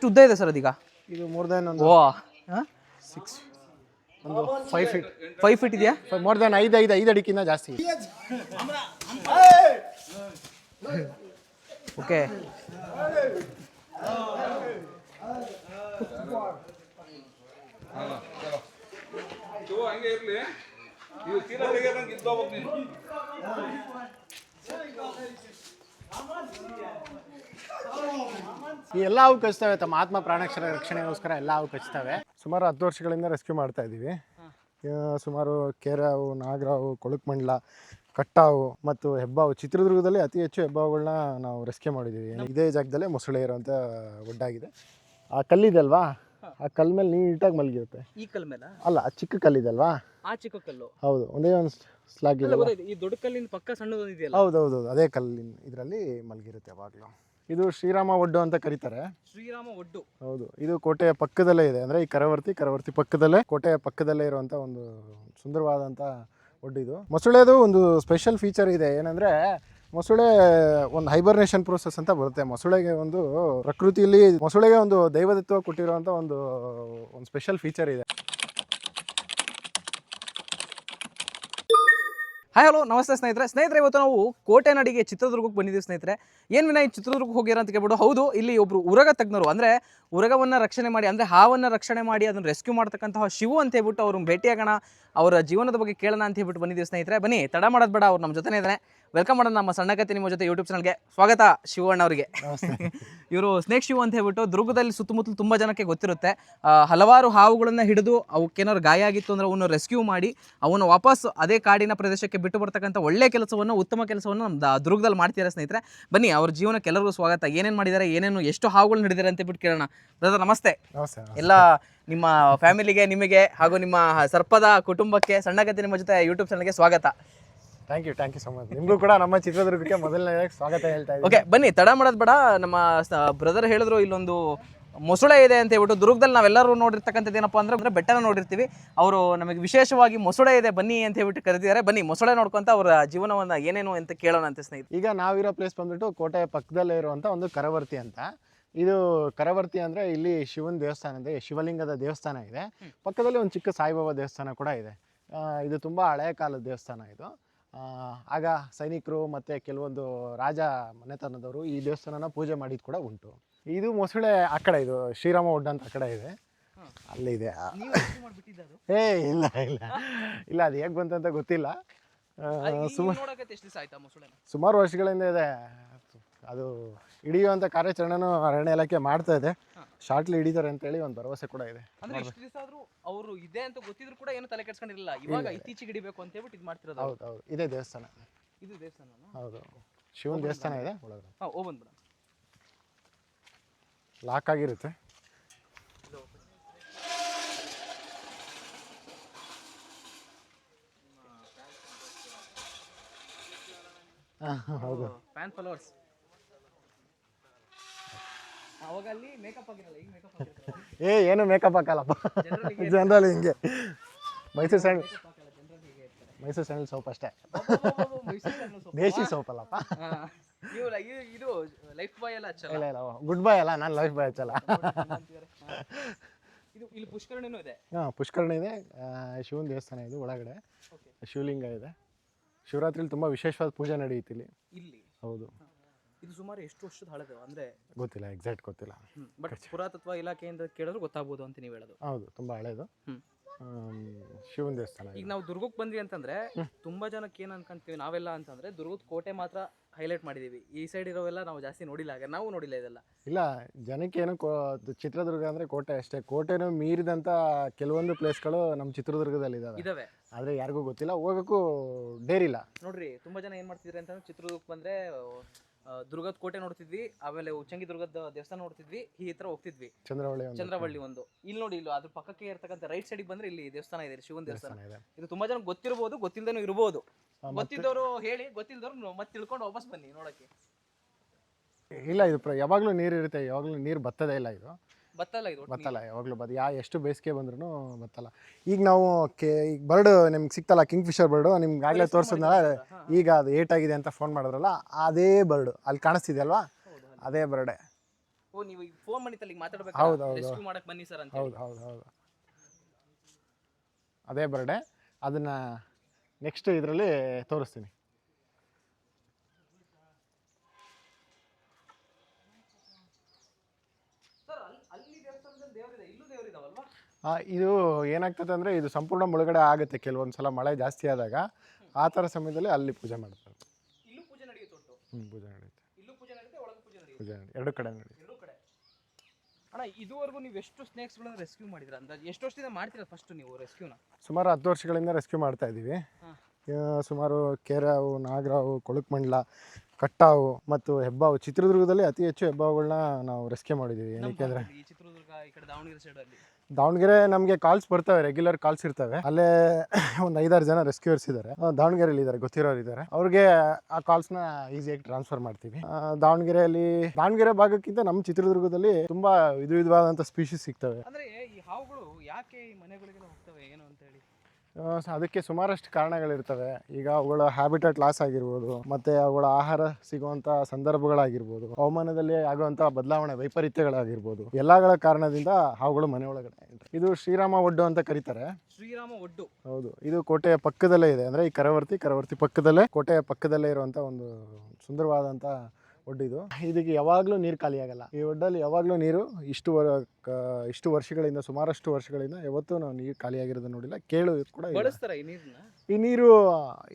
ಎಷ್ಟು ಉದ್ದ ಇದೆ ಸರ್ ಅದೀಗ ಇದು ಮೋರ್ ದನ್ ಒಂದು ಓ ಸಿಕ್ಸ್ ಒಂದು ಫೈವ್ ಫೀಟ್ ಫೈವ್ ಫೀಟ್ ಇದೆಯಾ? ಮೋರ್ ದನ್ ಐದು ಐದು ಐದು ಅಡಿಕಿಂತ ಜಾಸ್ತಿ. ಓಕೆ ಈ ಎಲ್ಲ ಹಾವು ಕಚ್ತವೆ ತಮ್ಮ ಆತ್ಮ ಪ್ರಾಣಕ್ಷರ ರಕ್ಷಣೆಗೋಸ್ಕರ ಎಲ್ಲ ಹಾವು ಕಚ್ತವೆ. ಸುಮಾರು ಹತ್ತು ವರ್ಷಗಳಿಂದ ರೆಸ್ಕ್ಯೂ ಮಾಡ್ತಾ ಇದ್ದೀವಿ ಆ, ಸುಮಾರು ಕೆರೆಹಾವು ನಾಗರಾವು ಕೊಳಕ್ಮಂಡ್ಲ ಕಟ್ಟಾವು ಮತ್ತು ಹೆಬ್ಬಾವು ಚಿತ್ರದುರ್ಗದಲ್ಲಿ ಅತಿ ಹೆಚ್ಚು ಹೆಬ್ಬಾವುಗಳನ್ನ ನಾವು ರೆಸ್ಕ್ಯೂ ಮಾಡಿದ್ದೀವಿ ಇದೇ ಜಾಗದಲ್ಲೇ ಮೊಸಳೆ ಇರೋಂಥ ಒಡ್ಡಾಗಿದೆ ಆ ಕಲ್ಲಿದೆ ಅಲ್ವಾ ಆ ಕಲ್ ಮೇಲೆ ನೀಟಾಗಿ ಮಲಗಿರುತ್ತೆ. ಈ ಕಲ್ ಮೇಲೆ? ಅಲ್ಲ ಆ ಚಿಕ್ಕ ಕಲ್ಲಿದಲ್ವಾ? ಆ ಚಿಕ್ಕ ಕಲ್ಲು. ಹೌದು ಒಂದೇ ಒಂದು ಸ್ಲಾಗ್ ಗೊತ್ತಾಯ್ತು. ಈ ದೊಡ್ಡ ಕಲ್ಲಿನ ಪಕ್ಕ ಸಣ್ಣದೊಂದಿದೆಯಲ್ಲ? ಹೌದು ಹೌದು ಹೌದು ಅದೇ ಕಲ್ಲಿನ ಇದರಲ್ಲಿ ಮಲಗಿರುತ್ತೆ ಯಾವಾಗಲೂ. ಇದು ಶ್ರೀರಾಮ ಒಡ್ಡು ಅಂತ ಕರೀತಾರೆ. ಶ್ರೀರಾಮ ಒಡ್ಡು. ಹೌದು ಇದು ಕೋಟೆಯ ಪಕ್ಕದಲ್ಲೇ ಇದೆ. ಅಂದರೆ ಈ ಕರವರ್ತಿ ಕರವರ್ತಿ ಪಕ್ಕದಲ್ಲೇ ಕೋಟೆಯ ಪಕ್ಕದಲ್ಲೇ ಇರುವಂಥ ಒಂದು ಸುಂದರವಾದಂಥ ಒಡ್ಡು ಇದು. ಮೊಸಳೆದು ಒಂದು ಸ್ಪೆಷಲ್ ಫೀಚರ್ ಇದೆ. ಏನಂದರೆ ಮೊಸಳೆ ಒಂದು ಹೈಬರ್ನೇಷನ್ ಪ್ರೋಸೆಸ್ ಅಂತ ಬರುತ್ತೆ. ಮೊಸಳೆಗೆ ಒಂದು ಪ್ರಕೃತಿಯಲ್ಲಿ ಮೊಸಳೆಗೆ ಒಂದು ದೈವದತ್ವ ಕೊಟ್ಟಿರುವಂಥ ಒಂದು ಒಂದು ಸ್ಪೆಷಲ್ ಫೀಚರ್ ಇದೆ. ಹಾಯ್ ಹಲೋ ನಮಸ್ತೆ ಸ್ನೇಹಿತರೆ. ಸ್ನೇಹಿತರೆ, ಇವತ್ತು ನಾವು ಕೋಟೆ ನಡಿಗೆ ಚಿತ್ರದುರ್ಗಕ್ಕೆ ಬಂದಿದ್ದೀವಿ ಸ್ನೇಹಿತರೆ. ಏನು ವಿನಯ್ ಚಿತ್ರದುರ್ಗಕ್ಕೆ ಹೋಗಿರ ಅಂತ ಕೇಳ್ಬಿಟ್ಟು, ಹೌದು, ಇಲ್ಲಿ ಒಬ್ಬರು ಉರಗ ತಜ್ಞರು, ಅಂದರೆ ಉರಗವನ್ನು ರಕ್ಷಣೆ ಮಾಡಿ, ಅಂದರೆ ಹಾವನ್ನು ರಕ್ಷಣೆ ಮಾಡಿ ಅದನ್ನು ರೆಸ್ಕ್ಯೂ ಮಾಡ್ತಕ್ಕಂತಹ ಶಿವು ಅಂತ ಹೇಳ್ಬಿಟ್ಟು ಅವ್ರನ್ನ ಭೇಟಿಯಾಗೋಣ, ಅವರ ಜೀವನದ ಬಗ್ಗೆ ಕೇಳೋಣ ಅಂತ ಹೇಳ್ಬಿಟ್ಟು ಬಂದಿದ್ದೀವಿ ಸ್ನೇಹಿತರೆ. ಬನ್ನಿ, ತಡ ಮಾಡೋದು ಬೇಡ, ಅವ್ರು ನಮ್ಮ ಜೊತೆನೇ ಇದ್ದಾನೆ ವೆಲ್ಕಮ್ ಮಾಡೋಣ ನಮ್ಮ ಸಣ್ಣ ಕತೆ ನಿಮ್ಮ ಜೊತೆ ಯೂಟ್ಯೂಬ್ ಚಾನಲ್ಗೆ ಸ್ವಾಗತ ಶಿವಣ್ಣ ಅವರಿಗೆ. ಇವರು ಸ್ನೇಕ್ ಶಿವ ಅಂತ ಹೇಳ್ಬಿಟ್ಟು ದುರ್ಗದಲ್ಲಿ ಸುತ್ತಮುತ್ತಲು ತುಂಬ ಜನಕ್ಕೆ ಗೊತ್ತಿರುತ್ತೆ. ಹಲವಾರು ಹಾವುಗಳನ್ನ ಹಿಡಿದು ಅವಕ್ಕೇನಾದ್ರು ಗಾಯ ಆಗಿತ್ತು ಅಂದ್ರೆ ಅವನ್ನ ರೆಸ್ಕ್ಯೂ ಮಾಡಿ ಅವನು ವಾಪಸ್ ಅದೇ ಕಾಡಿನ ಪ್ರದೇಶಕ್ಕೆ ಬಿಟ್ಟು ಬರ್ತಕ್ಕಂಥ ಒಳ್ಳೆ ಕೆಲಸವನ್ನು ಉತ್ತಮ ಕೆಲಸವನ್ನು ನಮ್ಮ ದುರ್ಗದಲ್ಲಿ ಮಾಡ್ತಿದ್ದಾರೆ ಸ್ನೇಹಿತರೆ. ಬನ್ನಿ ಅವ್ರ ಜೀವನಕ್ಕೆ ಎಲ್ಲರಿಗೂ ಸ್ವಾಗತ. ಏನೇನು ಮಾಡಿದ್ದಾರೆ ಏನೇನು ಎಷ್ಟು ಹಾವುಗಳನ್ನ ಹಿಡಿದಾರೆ ಅಂತ ಬಿಟ್ಟು ಕೇಳೋಣ. ಬ್ರದರ್ ನಮಸ್ತೆ. ನಮಸ್ತೆ ಎಲ್ಲ ನಿಮ್ಮ ಫ್ಯಾಮಿಲಿಗೆ ನಿಮಗೆ ಹಾಗೂ ನಿಮ್ಮ ಸರ್ಪದ ಕುಟುಂಬಕ್ಕೆ ಸಣ್ಣಗತಿ ನಿಮ್ಮ ಜೊತೆ ಯೂಟ್ಯೂಬ್ ಚಾನಲ್ಗೆ ಸ್ವಾಗತ. Thank you thank you so much ನಿಮಗೂ ಕೂಡ ನಮ್ಮ ಚಿತ್ರದುರ್ಗಕ್ಕೆ ಮೊದಲನೇ ಸ್ವಾಗತ ಹೇಳ್ತಾ ಇದ್ದೀನಿ. ಓಕೆ ಬನ್ನಿ ತಡ ಮಾಡೋದು ಬೇಡ. ನಮ್ಮ ಬ್ರದರ್ ಹೇಳಿದ್ರು ಇಲ್ಲೊಂದು ಮೊಸಳೆ ಇದೆ ಅಂತ ಹೇಳ್ಬಿಟ್ಟು ದುರ್ಗದಲ್ಲಿ ನಾವೆಲ್ಲರೂ ನೋಡಿರ್ತಕ್ಕಂಥದ್ದು ಏನಪ್ಪ ಅಂದ್ರೆ ಅಂದ್ರೆ ಬೆಟ್ಟನ ನೋಡಿರ್ತೀವಿ. ಅವರು ನಮಗೆ ವಿಶೇಷವಾಗಿ ಮೊಸಳೆ ಇದೆ ಬನ್ನಿ ಅಂತ ಹೇಳ್ಬಿಟ್ಟು ಕರೆದಿದ್ದಾರೆ. ಬನ್ನಿ ಮೊಸಳೆ ನೋಡ್ಕೊಂತ ಅವರ ಜೀವನವನ್ನ ಏನೇನು ಅಂತ ಕೇಳೋಣ ಅಂತ ಸ್ನೇಹಿತರೆ. ಈಗ ನಾವಿರೋ ಪ್ಲೇಸ್ ಬಂದ್ಬಿಟ್ಟು ಕೋಟೆಯ ಪಕ್ಕದಲ್ಲೇ ಇರುವಂಥ ಒಂದು ಕರವರ್ತಿ ಅಂತ. ಇದು ಕರವರ್ತಿ ಅಂದರೆ ಇಲ್ಲಿ ಶಿವನ ದೇವಸ್ಥಾನ ಇದೆ ಶಿವಲಿಂಗದ ದೇವಸ್ಥಾನ ಇದೆ. ಪಕ್ಕದಲ್ಲಿ ಒಂದು ಚಿಕ್ಕ ಸಾಯಿಬಾಬಾ ದೇವಸ್ಥಾನ ಕೂಡ ಇದೆ. ಇದು ತುಂಬ ಹಳೆಯ ಕಾಲದ ದೇವಸ್ಥಾನ ಇದು. ಆಗ ಸೈನಿಕರು ಮತ್ತು ಕೆಲವೊಂದು ರಾಜ ಮನೆತನದವರು ಈ ದೇವಸ್ಥಾನನ ಪೂಜೆ ಮಾಡಿದ್ದು ಕೂಡ ಉಂಟು. ಇದು ಮೊಸಳೆ ಆ ಕಡೆ ಇದು ಶ್ರೀರಾಮ ಒಡ್ಡ ಅಂತ ಆ ಕಡೆ ಇದೆ. ಅಲ್ಲಿದೆ ಏ ಇಲ್ಲ ಇಲ್ಲ. ಇಲ್ಲ ಅದು ಹೇಗೆ ಬಂತಂತ ಗೊತ್ತಿಲ್ಲ. ಸುಮಾರು ಸುಮಾರು ವರ್ಷಗಳಿಂದ ಇದೆ. ಅದು ಹಿಡಿಯುವಂಥ ಕಾರ್ಯಾಚರಣೆನೂ ಅರಣ್ಯ ಇಲಾಖೆ ಮಾಡ್ತಾ ಇದೆ. ಶಾರ್ಟ್ಲಿ ಹಿಡಿತಾರೆ ಅಂತೇಳಿ ಒಂದು ಭರವಸೆ ಕೂಡ ಇದೆ. ಅಂದ್ರೆ ಇಷ್ಟು ದಿವಸ ಆದ್ರೂ ಅವರು ಇದೆ ಅಂತ ಗೊತ್ತಿದ್ರು ಕೂಡ ಏನು ತಲೆ ಕೆಡ್ಸ್ಕೊಂಡಿರಲಿಲ್ಲ. ಇವಾಗ ಇತ್ತೀಚೆಗೆ ಹಿಡಿಬೇಕು ಅಂತ ಹೇಳ್ಬಿಟ್ಟು ಇದು ಮಾಡ್ತಿರೋದು. ಹೌದು ಹೌದು. ಇದೇ ದೇವಸ್ಥಾನ. ಇದು ದೇವಸ್ಥಾನ ಹೌದು. ಶಿವನ ದೇವಸ್ಥಾನ ಇದೆ ಒಳಗಡೆ. ಹಾಂ ಓ ಬಂದ್ಬಿಡ ಲಾಕ್ ಆಗಿರುತ್ತೆ. ಹಾ, ಹೌದು. ಫ್ಯಾನ್ ಫಾಲೋವರ್ಸ್ ಅವಾಗ ಅಲ್ಲಿ ಮೇಕಪ್ ಆಗಿರಲ್ಲ ಈಗ ಮೇಕಪ್ ಆಗಿರ್ತಾರೆ ಏ ಏನು ಮೇಕಪ್ ಹಾಕಲ್ಲಪ್ಪ. ಜನರಲ್ ಹಿಂಗೆ Mysore sandal Mysore sandal soap ಅಷ್ಟೇ. ದೇಶಿ ಸೋಪ್ ಅಲ್ಲಪ್ಪ ನೀವು ಲ- ಇದು- ಇದು ಲೈಫ್ ಬಾಯ್ ಎಲ್ಲ ಹಚ್ಚಲ್ಲ? ಇಲ್ಲ ಇಲ್ಲ ಗುಡ್ ಬೈ ಅಲ್ಲ ನಾನು ಲೈಫ್ ಬಾಯ್ ಹಚ್ಚಲ್ಲ. ಇದು ಇಲ್ಲಿ ಪುಷ್ಕರಣಿನೂ ಇದೆ? ಹಾಂ ಪುಷ್ಕರಣಿ ಇದೆ. ಶಿವನ ದೇವಸ್ಥಾನ ಇದೆ ಒಳಗಡೆ. ಶಿವಲಿಂಗ ಇದೆ. ಶಿವರಾತ್ರಿಲಿ ತುಂಬ ವಿಶೇಷವಾದ ಪೂಜೆ ನಡೆಯುತ್ತೆ ಇಲ್ಲಿ. ಇಲ್ಲಿ? ಹೌದು. ಇದು ಸುಮಾರು ಎಷ್ಟು ವರ್ಷದ ಹಳೆದು? ಅಂದ್ರೆ ಗೊತ್ತಿಲ್ಲ ಎಕ್ಸಾಕ್ಟ್ ಗೊತ್ತಿಲ್ಲ. ಬಟ್ ಪುರಾತತ್ವ ಇಲಾಖೆಯಿಂದ ಕೇಳಿದ್ರು ಗೊತ್ತಾಗ್ಬೋದು ಅಂತ ನೀವು ಹೇಳೋದು. ಹೌದು ತುಂಬಾ ಹಳೇದು. ಹ್ಮ್. ಶಿವನ ದೇವಸ್ಥಾನ ಈಗ ನಾವು ದುರ್ಗಕ್ಕೆ ಬಂದ್ವಿ ಅಂತಂದ್ರೆ ತುಂಬಾ ಜನಕ್ಕೆ ಏನ್ ಅನ್ಕೊಂತೀವಿ ನಾವೆಲ್ಲ ಅಂತಂದ್ರೆ ದುರ್ಗದ ಕೋಟೆ ಮಾತ್ರ ಹೈಲೈಟ್ ಮಾಡಿದೀವಿ. ಈ ಸೈಡ್ ಇರೋವೆಲ್ಲ ನಾವು ಜಾಸ್ತಿ ನೋಡಿಲ್ಲ ಹಾಗೆ ನಾವು ನೋಡಿಲ್ಲ ಇದೆಲ್ಲ. ಇಲ್ಲ ಜನಕ್ಕೇನು ಕೋ ಚಿತ್ರದುರ್ಗ ಅಂದ್ರೆ ಕೋಟೆ ಅಷ್ಟೇ. ಕೋಟೆನೂ ಮೀರಿದಂತ ಕೆಲವೊಂದು ಪ್ಲೇಸ್ಗಳು ನಮ್ಮ ಚಿತ್ರದುರ್ಗದಲ್ಲಿ ಇದ್ದಾವೆ ಇದಾವೆ. ಆದ್ರೆ ಯಾರಿಗೂ ಗೊತ್ತಿಲ್ಲ ಹೋಗಕ್ಕೂ ಡೇರಿಲ್ಲ. ನೋಡ್ರಿ ತುಂಬಾ ಜನ ಏನ್ ಮಾಡ್ತಿದ್ರೆ ಅಂತಂದ್ರೆ ಚಿತ್ರದುರ್ಗಕ್ಕೆ ಬಂದ್ರೆ ದುರ್ಗದ ಕೋಟೆ ನೋಡ್ತಿದ್ವಿ ಆಮೇಲೆ ಉಚ್ಚಂಗಿ ದುರ್ಗದ ದೇವಸ್ಥಾನ ನೋಡ್ತಿದ್ವಿ ಈ ತರ ಹೋಗ್ತಿದ್ವಿ. ಚಂದ್ರವಳ್ಳಿ ಒಂದು. ಚಂದ್ರವಳ್ಳಿ ಒಂದು. ಇಲ್ಲಿ ನೋಡಿ ಇಲ್ಲಿ ಅದ್ರ ಪಕ್ಕಕ್ಕೆ ಇರ್ತಕ್ಕಂಥ ರೈಟ್ ಸೈಡ್ ಬಂದ್ರೆ ಇಲ್ಲಿ ದೇವಸ್ಥಾನ ಇದೆ ಶಿವನ್ ದೇವಸ್ಥಾನ. ಇದೆ. ಇದು ತುಂಬಾ ಜನ ಗೊತ್ತಿರಬಹುದು ಗೊತ್ತಿಲ್ಲದೇನು ಇರಬಹುದು ಗೊತ್ತಿದ್ದವರು ಹೇಳಿ ಗೊತ್ತಿಲ್ಲದವ್ರು ಮತ್ತೆ ತಿಳ್ಕೊಂಡು ವಾಪಸ್ ಬನ್ನಿ ನೋಡಕ್ಕೆ. ಇಲ್ಲ ಇದು ಯಾವಾಗ್ಲೂ ಯಾವಾಗಲೂ ನೀರು ಇರುತ್ತೆ ಯಾವಾಗಲೂ ನೀರು ಬತ್ತದೇ ಇಲ್ಲ ಇದು. ಬತ್ತಲ್ಲ ಇದು ಒಟ್ಟು ಬತ್ತಲ್ಲ ಯಾವಾಗಲೂ ಬದ್ ಯಾ ಎಷ್ಟು ಬೇಸಿಗೆ ಬಂದ್ರೂ ಬತ್ತಲ್ಲ ಈಗ ನಾವು ಕೆ ಈಗ ಬರ್ಡ್ ನಿಮ್ಗೆ ಸಿಕ್ತಲ್ಲ ಕಿಂಗ್ ಫಿಶರ್ ಬರ್ಡು ನಿಮ್ಗೆ ಆಗಲೇ ತೋರಿಸಿದ್ನಲ್ಲ ಈಗ ಅದು ಏಟಾಗಿದೆ ಅಂತ ಫೋನ್ ಮಾಡಿದ್ರಲ್ಲ ಅದೇ ಬರ್ಡು. ಅಲ್ಲಿ ಕಾಣಿಸ್ತಿದೆ ಅಲ್ವಾ? ಅದೇ ಬರ್ಡೆ. ಓ ನೀವು ಫೋನ್ ಮಾತಾಡ್ಬೇಕು? ಹೌದು, ಹೌದು. ರೆಸ್ಕ್ಯೂ ಮಾಡಕ್ ಬನ್ನಿ ಸರ್ ಅಂತ ಹೌದು ಹೌದು ಹೌದು. ಅದೇ ಬರ್ಡೆ. ಅದನ್ನು ನೆಕ್ಸ್ಟ್ ಇದರಲ್ಲಿ ತೋರಿಸ್ತೀನಿ ಸರ್ ಅಲ್ಲಿ ದೇವಸ್ಥಾನದಲ್ಲಿ ದೇವರಿದೆ ಇಲ್ಲೂ ದೇವರಿದಾವಲ್ವಾ ಆ, ಇದು ಏನಾಗ್ತದೆ ಅಂದರೆ ಇದು ಸಂಪೂರ್ಣ ಮುಳುಗಡೆ ಆಗುತ್ತೆ ಕೆಲವೊಂದು ಸಲ ಮಳೆ ಜಾಸ್ತಿ ಆದಾಗ. ಆ ಥರ ಸಮಯದಲ್ಲಿ ಅಲ್ಲಿ ಪೂಜೆ ಮಾಡ್ತಾರೆ. ಇಲ್ಲೂ ಪೂಜೆ ನಡೆಯುತ್ತೆ ಹ್ಞೂ ಪೂಜೆ ನಡೆಯುತ್ತೆ. ಪೂಜೆ ನಡೆಯುತ್ತೆ ಎರಡು ಕಡೆ ನಡೆಯುತ್ತೆ. ಅಣ್ಣ ಇದುವರೆಗೂ ನೀವು ಎಷ್ಟು ಸ್ನೇಕ್ಸ್ಗಳನ್ನ ರೆಸ್ಕ್ಯೂ ಮಾಡಿದ್ರ? ಅಂದಾಜು ಎಷ್ಟು ವರ್ಷದಿಂದ ಮಾಡ್ತೀರಾ ಫಸ್ಟ್ ನೀವು ರೆಸ್ಕ್ಯೂನ ಸುಮಾರು ಹತ್ತು ವರ್ಷಗಳಿಂದ ರೆಸ್ಕ್ಯೂ ಮಾಡ್ತಾ ಇದ್ದೀವಿ ಸುಮಾರು ಕೆರಾವು ನಾಗರಾವು ಕೊಳಕ್ಮಂಡ್ಲ ಕಟ್ಟಾವು ಮತ್ತು ಹೆಬ್ಬಾವು. ಚಿತ್ರದುರ್ಗದಲ್ಲಿ ಅತಿ ಹೆಚ್ಚು ಹೆಬ್ಬಾವುಗಳನ್ನ ನಾವು ರೆಸ್ಕ್ಯೂ ಮಾಡಿದ್ದೀವಿ ಏನಕ್ಕೆ ಅಂದರೆ ಈ ಚಿತ್ರದುರ್ಗ ಈ ಕಡೆ ದಾವಣಗೆರೆ ದಾವಣಗೆರೆ ನಮಗೆ ಕಾಲ್ಸ್ ಬರ್ತವೆ ರೆಗ್ಯುಲರ್ ಕಾಲ್ಸ್ ಇರ್ತವೆ. ಅಲ್ಲೇ ಒಂದು ಐದಾರು ಜನ ರೆಸ್ಕ್ಯೂರ್ಸ್ ಇದ್ದಾರೆ ದಾವಣಗೆರೆಯಲ್ಲಿ ಇದ್ದಾರೆ ಗೊತ್ತಿರೋರು ಇದ್ದಾರೆ ಅವ್ರಿಗೆ ಆ ಕಾಲ್ಸ್ನ ಈಸಿಯಾಗಿ ಟ್ರಾನ್ಸ್ಫರ್ ಮಾಡ್ತೀವಿ. ಆ, ದಾವಣಗೆರೆಯಲ್ಲಿ ದಾವಣಗೆರೆ ಭಾಗಕ್ಕಿಂತ ನಮ್ಮ ಚಿತ್ರದುರ್ಗದಲ್ಲಿ ತುಂಬಾ ವಿಧ ವಿಧವಾದಂಥ ಸ್ಪೀಶೀಸ್ ಸಿಗ್ತವೆ. ಅಂದ್ರೆ ಈ ಹಾವುಗಳು ಯಾಕೆ ಈ ಮನೆಗಳಿಗೆಲ್ಲ ಹೋಗ್ತವೆ? ಅದಕ್ಕೆ ಸುಮಾರಷ್ಟು ಕಾರಣಗಳಿರ್ತವೆ. ಈಗ ಅವುಗಳ ಹ್ಯಾಬಿಟೇಟ್ ಲಾಸ್ ಆಗಿರ್ಬೋದು ಮತ್ತೆ ಅವುಗಳ ಆಹಾರ ಸಿಗುವಂಥ ಸಂದರ್ಭಗಳಾಗಿರ್ಬೋದು ಹವಾಮಾನದಲ್ಲಿ ಆಗುವಂಥ ಬದಲಾವಣೆ ವೈಪರೀತ್ಯಗಳಾಗಿರ್ಬೋದು ಎಲ್ಲಗಳ ಕಾರಣದಿಂದ ಹಾವುಗಳು ಮನೆ ಒಳಗಡೆ ಇದು ಶ್ರೀರಾಮ ಒಡ್ಡು ಅಂತ ಕರೀತಾರೆ. ಶ್ರೀರಾಮ ಒಡ್ಡು. ಹೌದು. ಇದು ಕೋಟೆಯ ಪಕ್ಕದಲ್ಲೇ ಇದೆ. ಅಂದರೆ ಈ ಕರವರ್ತಿ ಕರವರ್ತಿ ಪಕ್ಕದಲ್ಲೇ ಕೋಟೆಯ ಪಕ್ಕದಲ್ಲೇ ಇರುವಂಥ ಒಂದು ಸುಂದರವಾದಂಥ ಒಡ್ಡು ಇದು ಇದಕ್ಕೆ ಯಾವಾಗಲೂ ನೀರು ಖಾಲಿಯಾಗಲ್ಲ ಈ ಒಡ್ಡಲ್ಲಿ ಯಾವಾಗಲೂ ನೀರು ಇಷ್ಟು ವರ ಇಷ್ಟು ವರ್ಷಗಳಿಂದ ಸುಮಾರಷ್ಟು ವರ್ಷಗಳಿಂದ ಯಾವತ್ತೂ ನಾವು ನೀರು ಖಾಲಿಯಾಗಿರೋದು ನೋಡಿಲ್ಲ. ಕೇಳು ಕೂಡ ಇಲ್ಲ. ಬಳಸ್ತಾರ ಈ ನೀರನ್ನ ಈ ನೀರು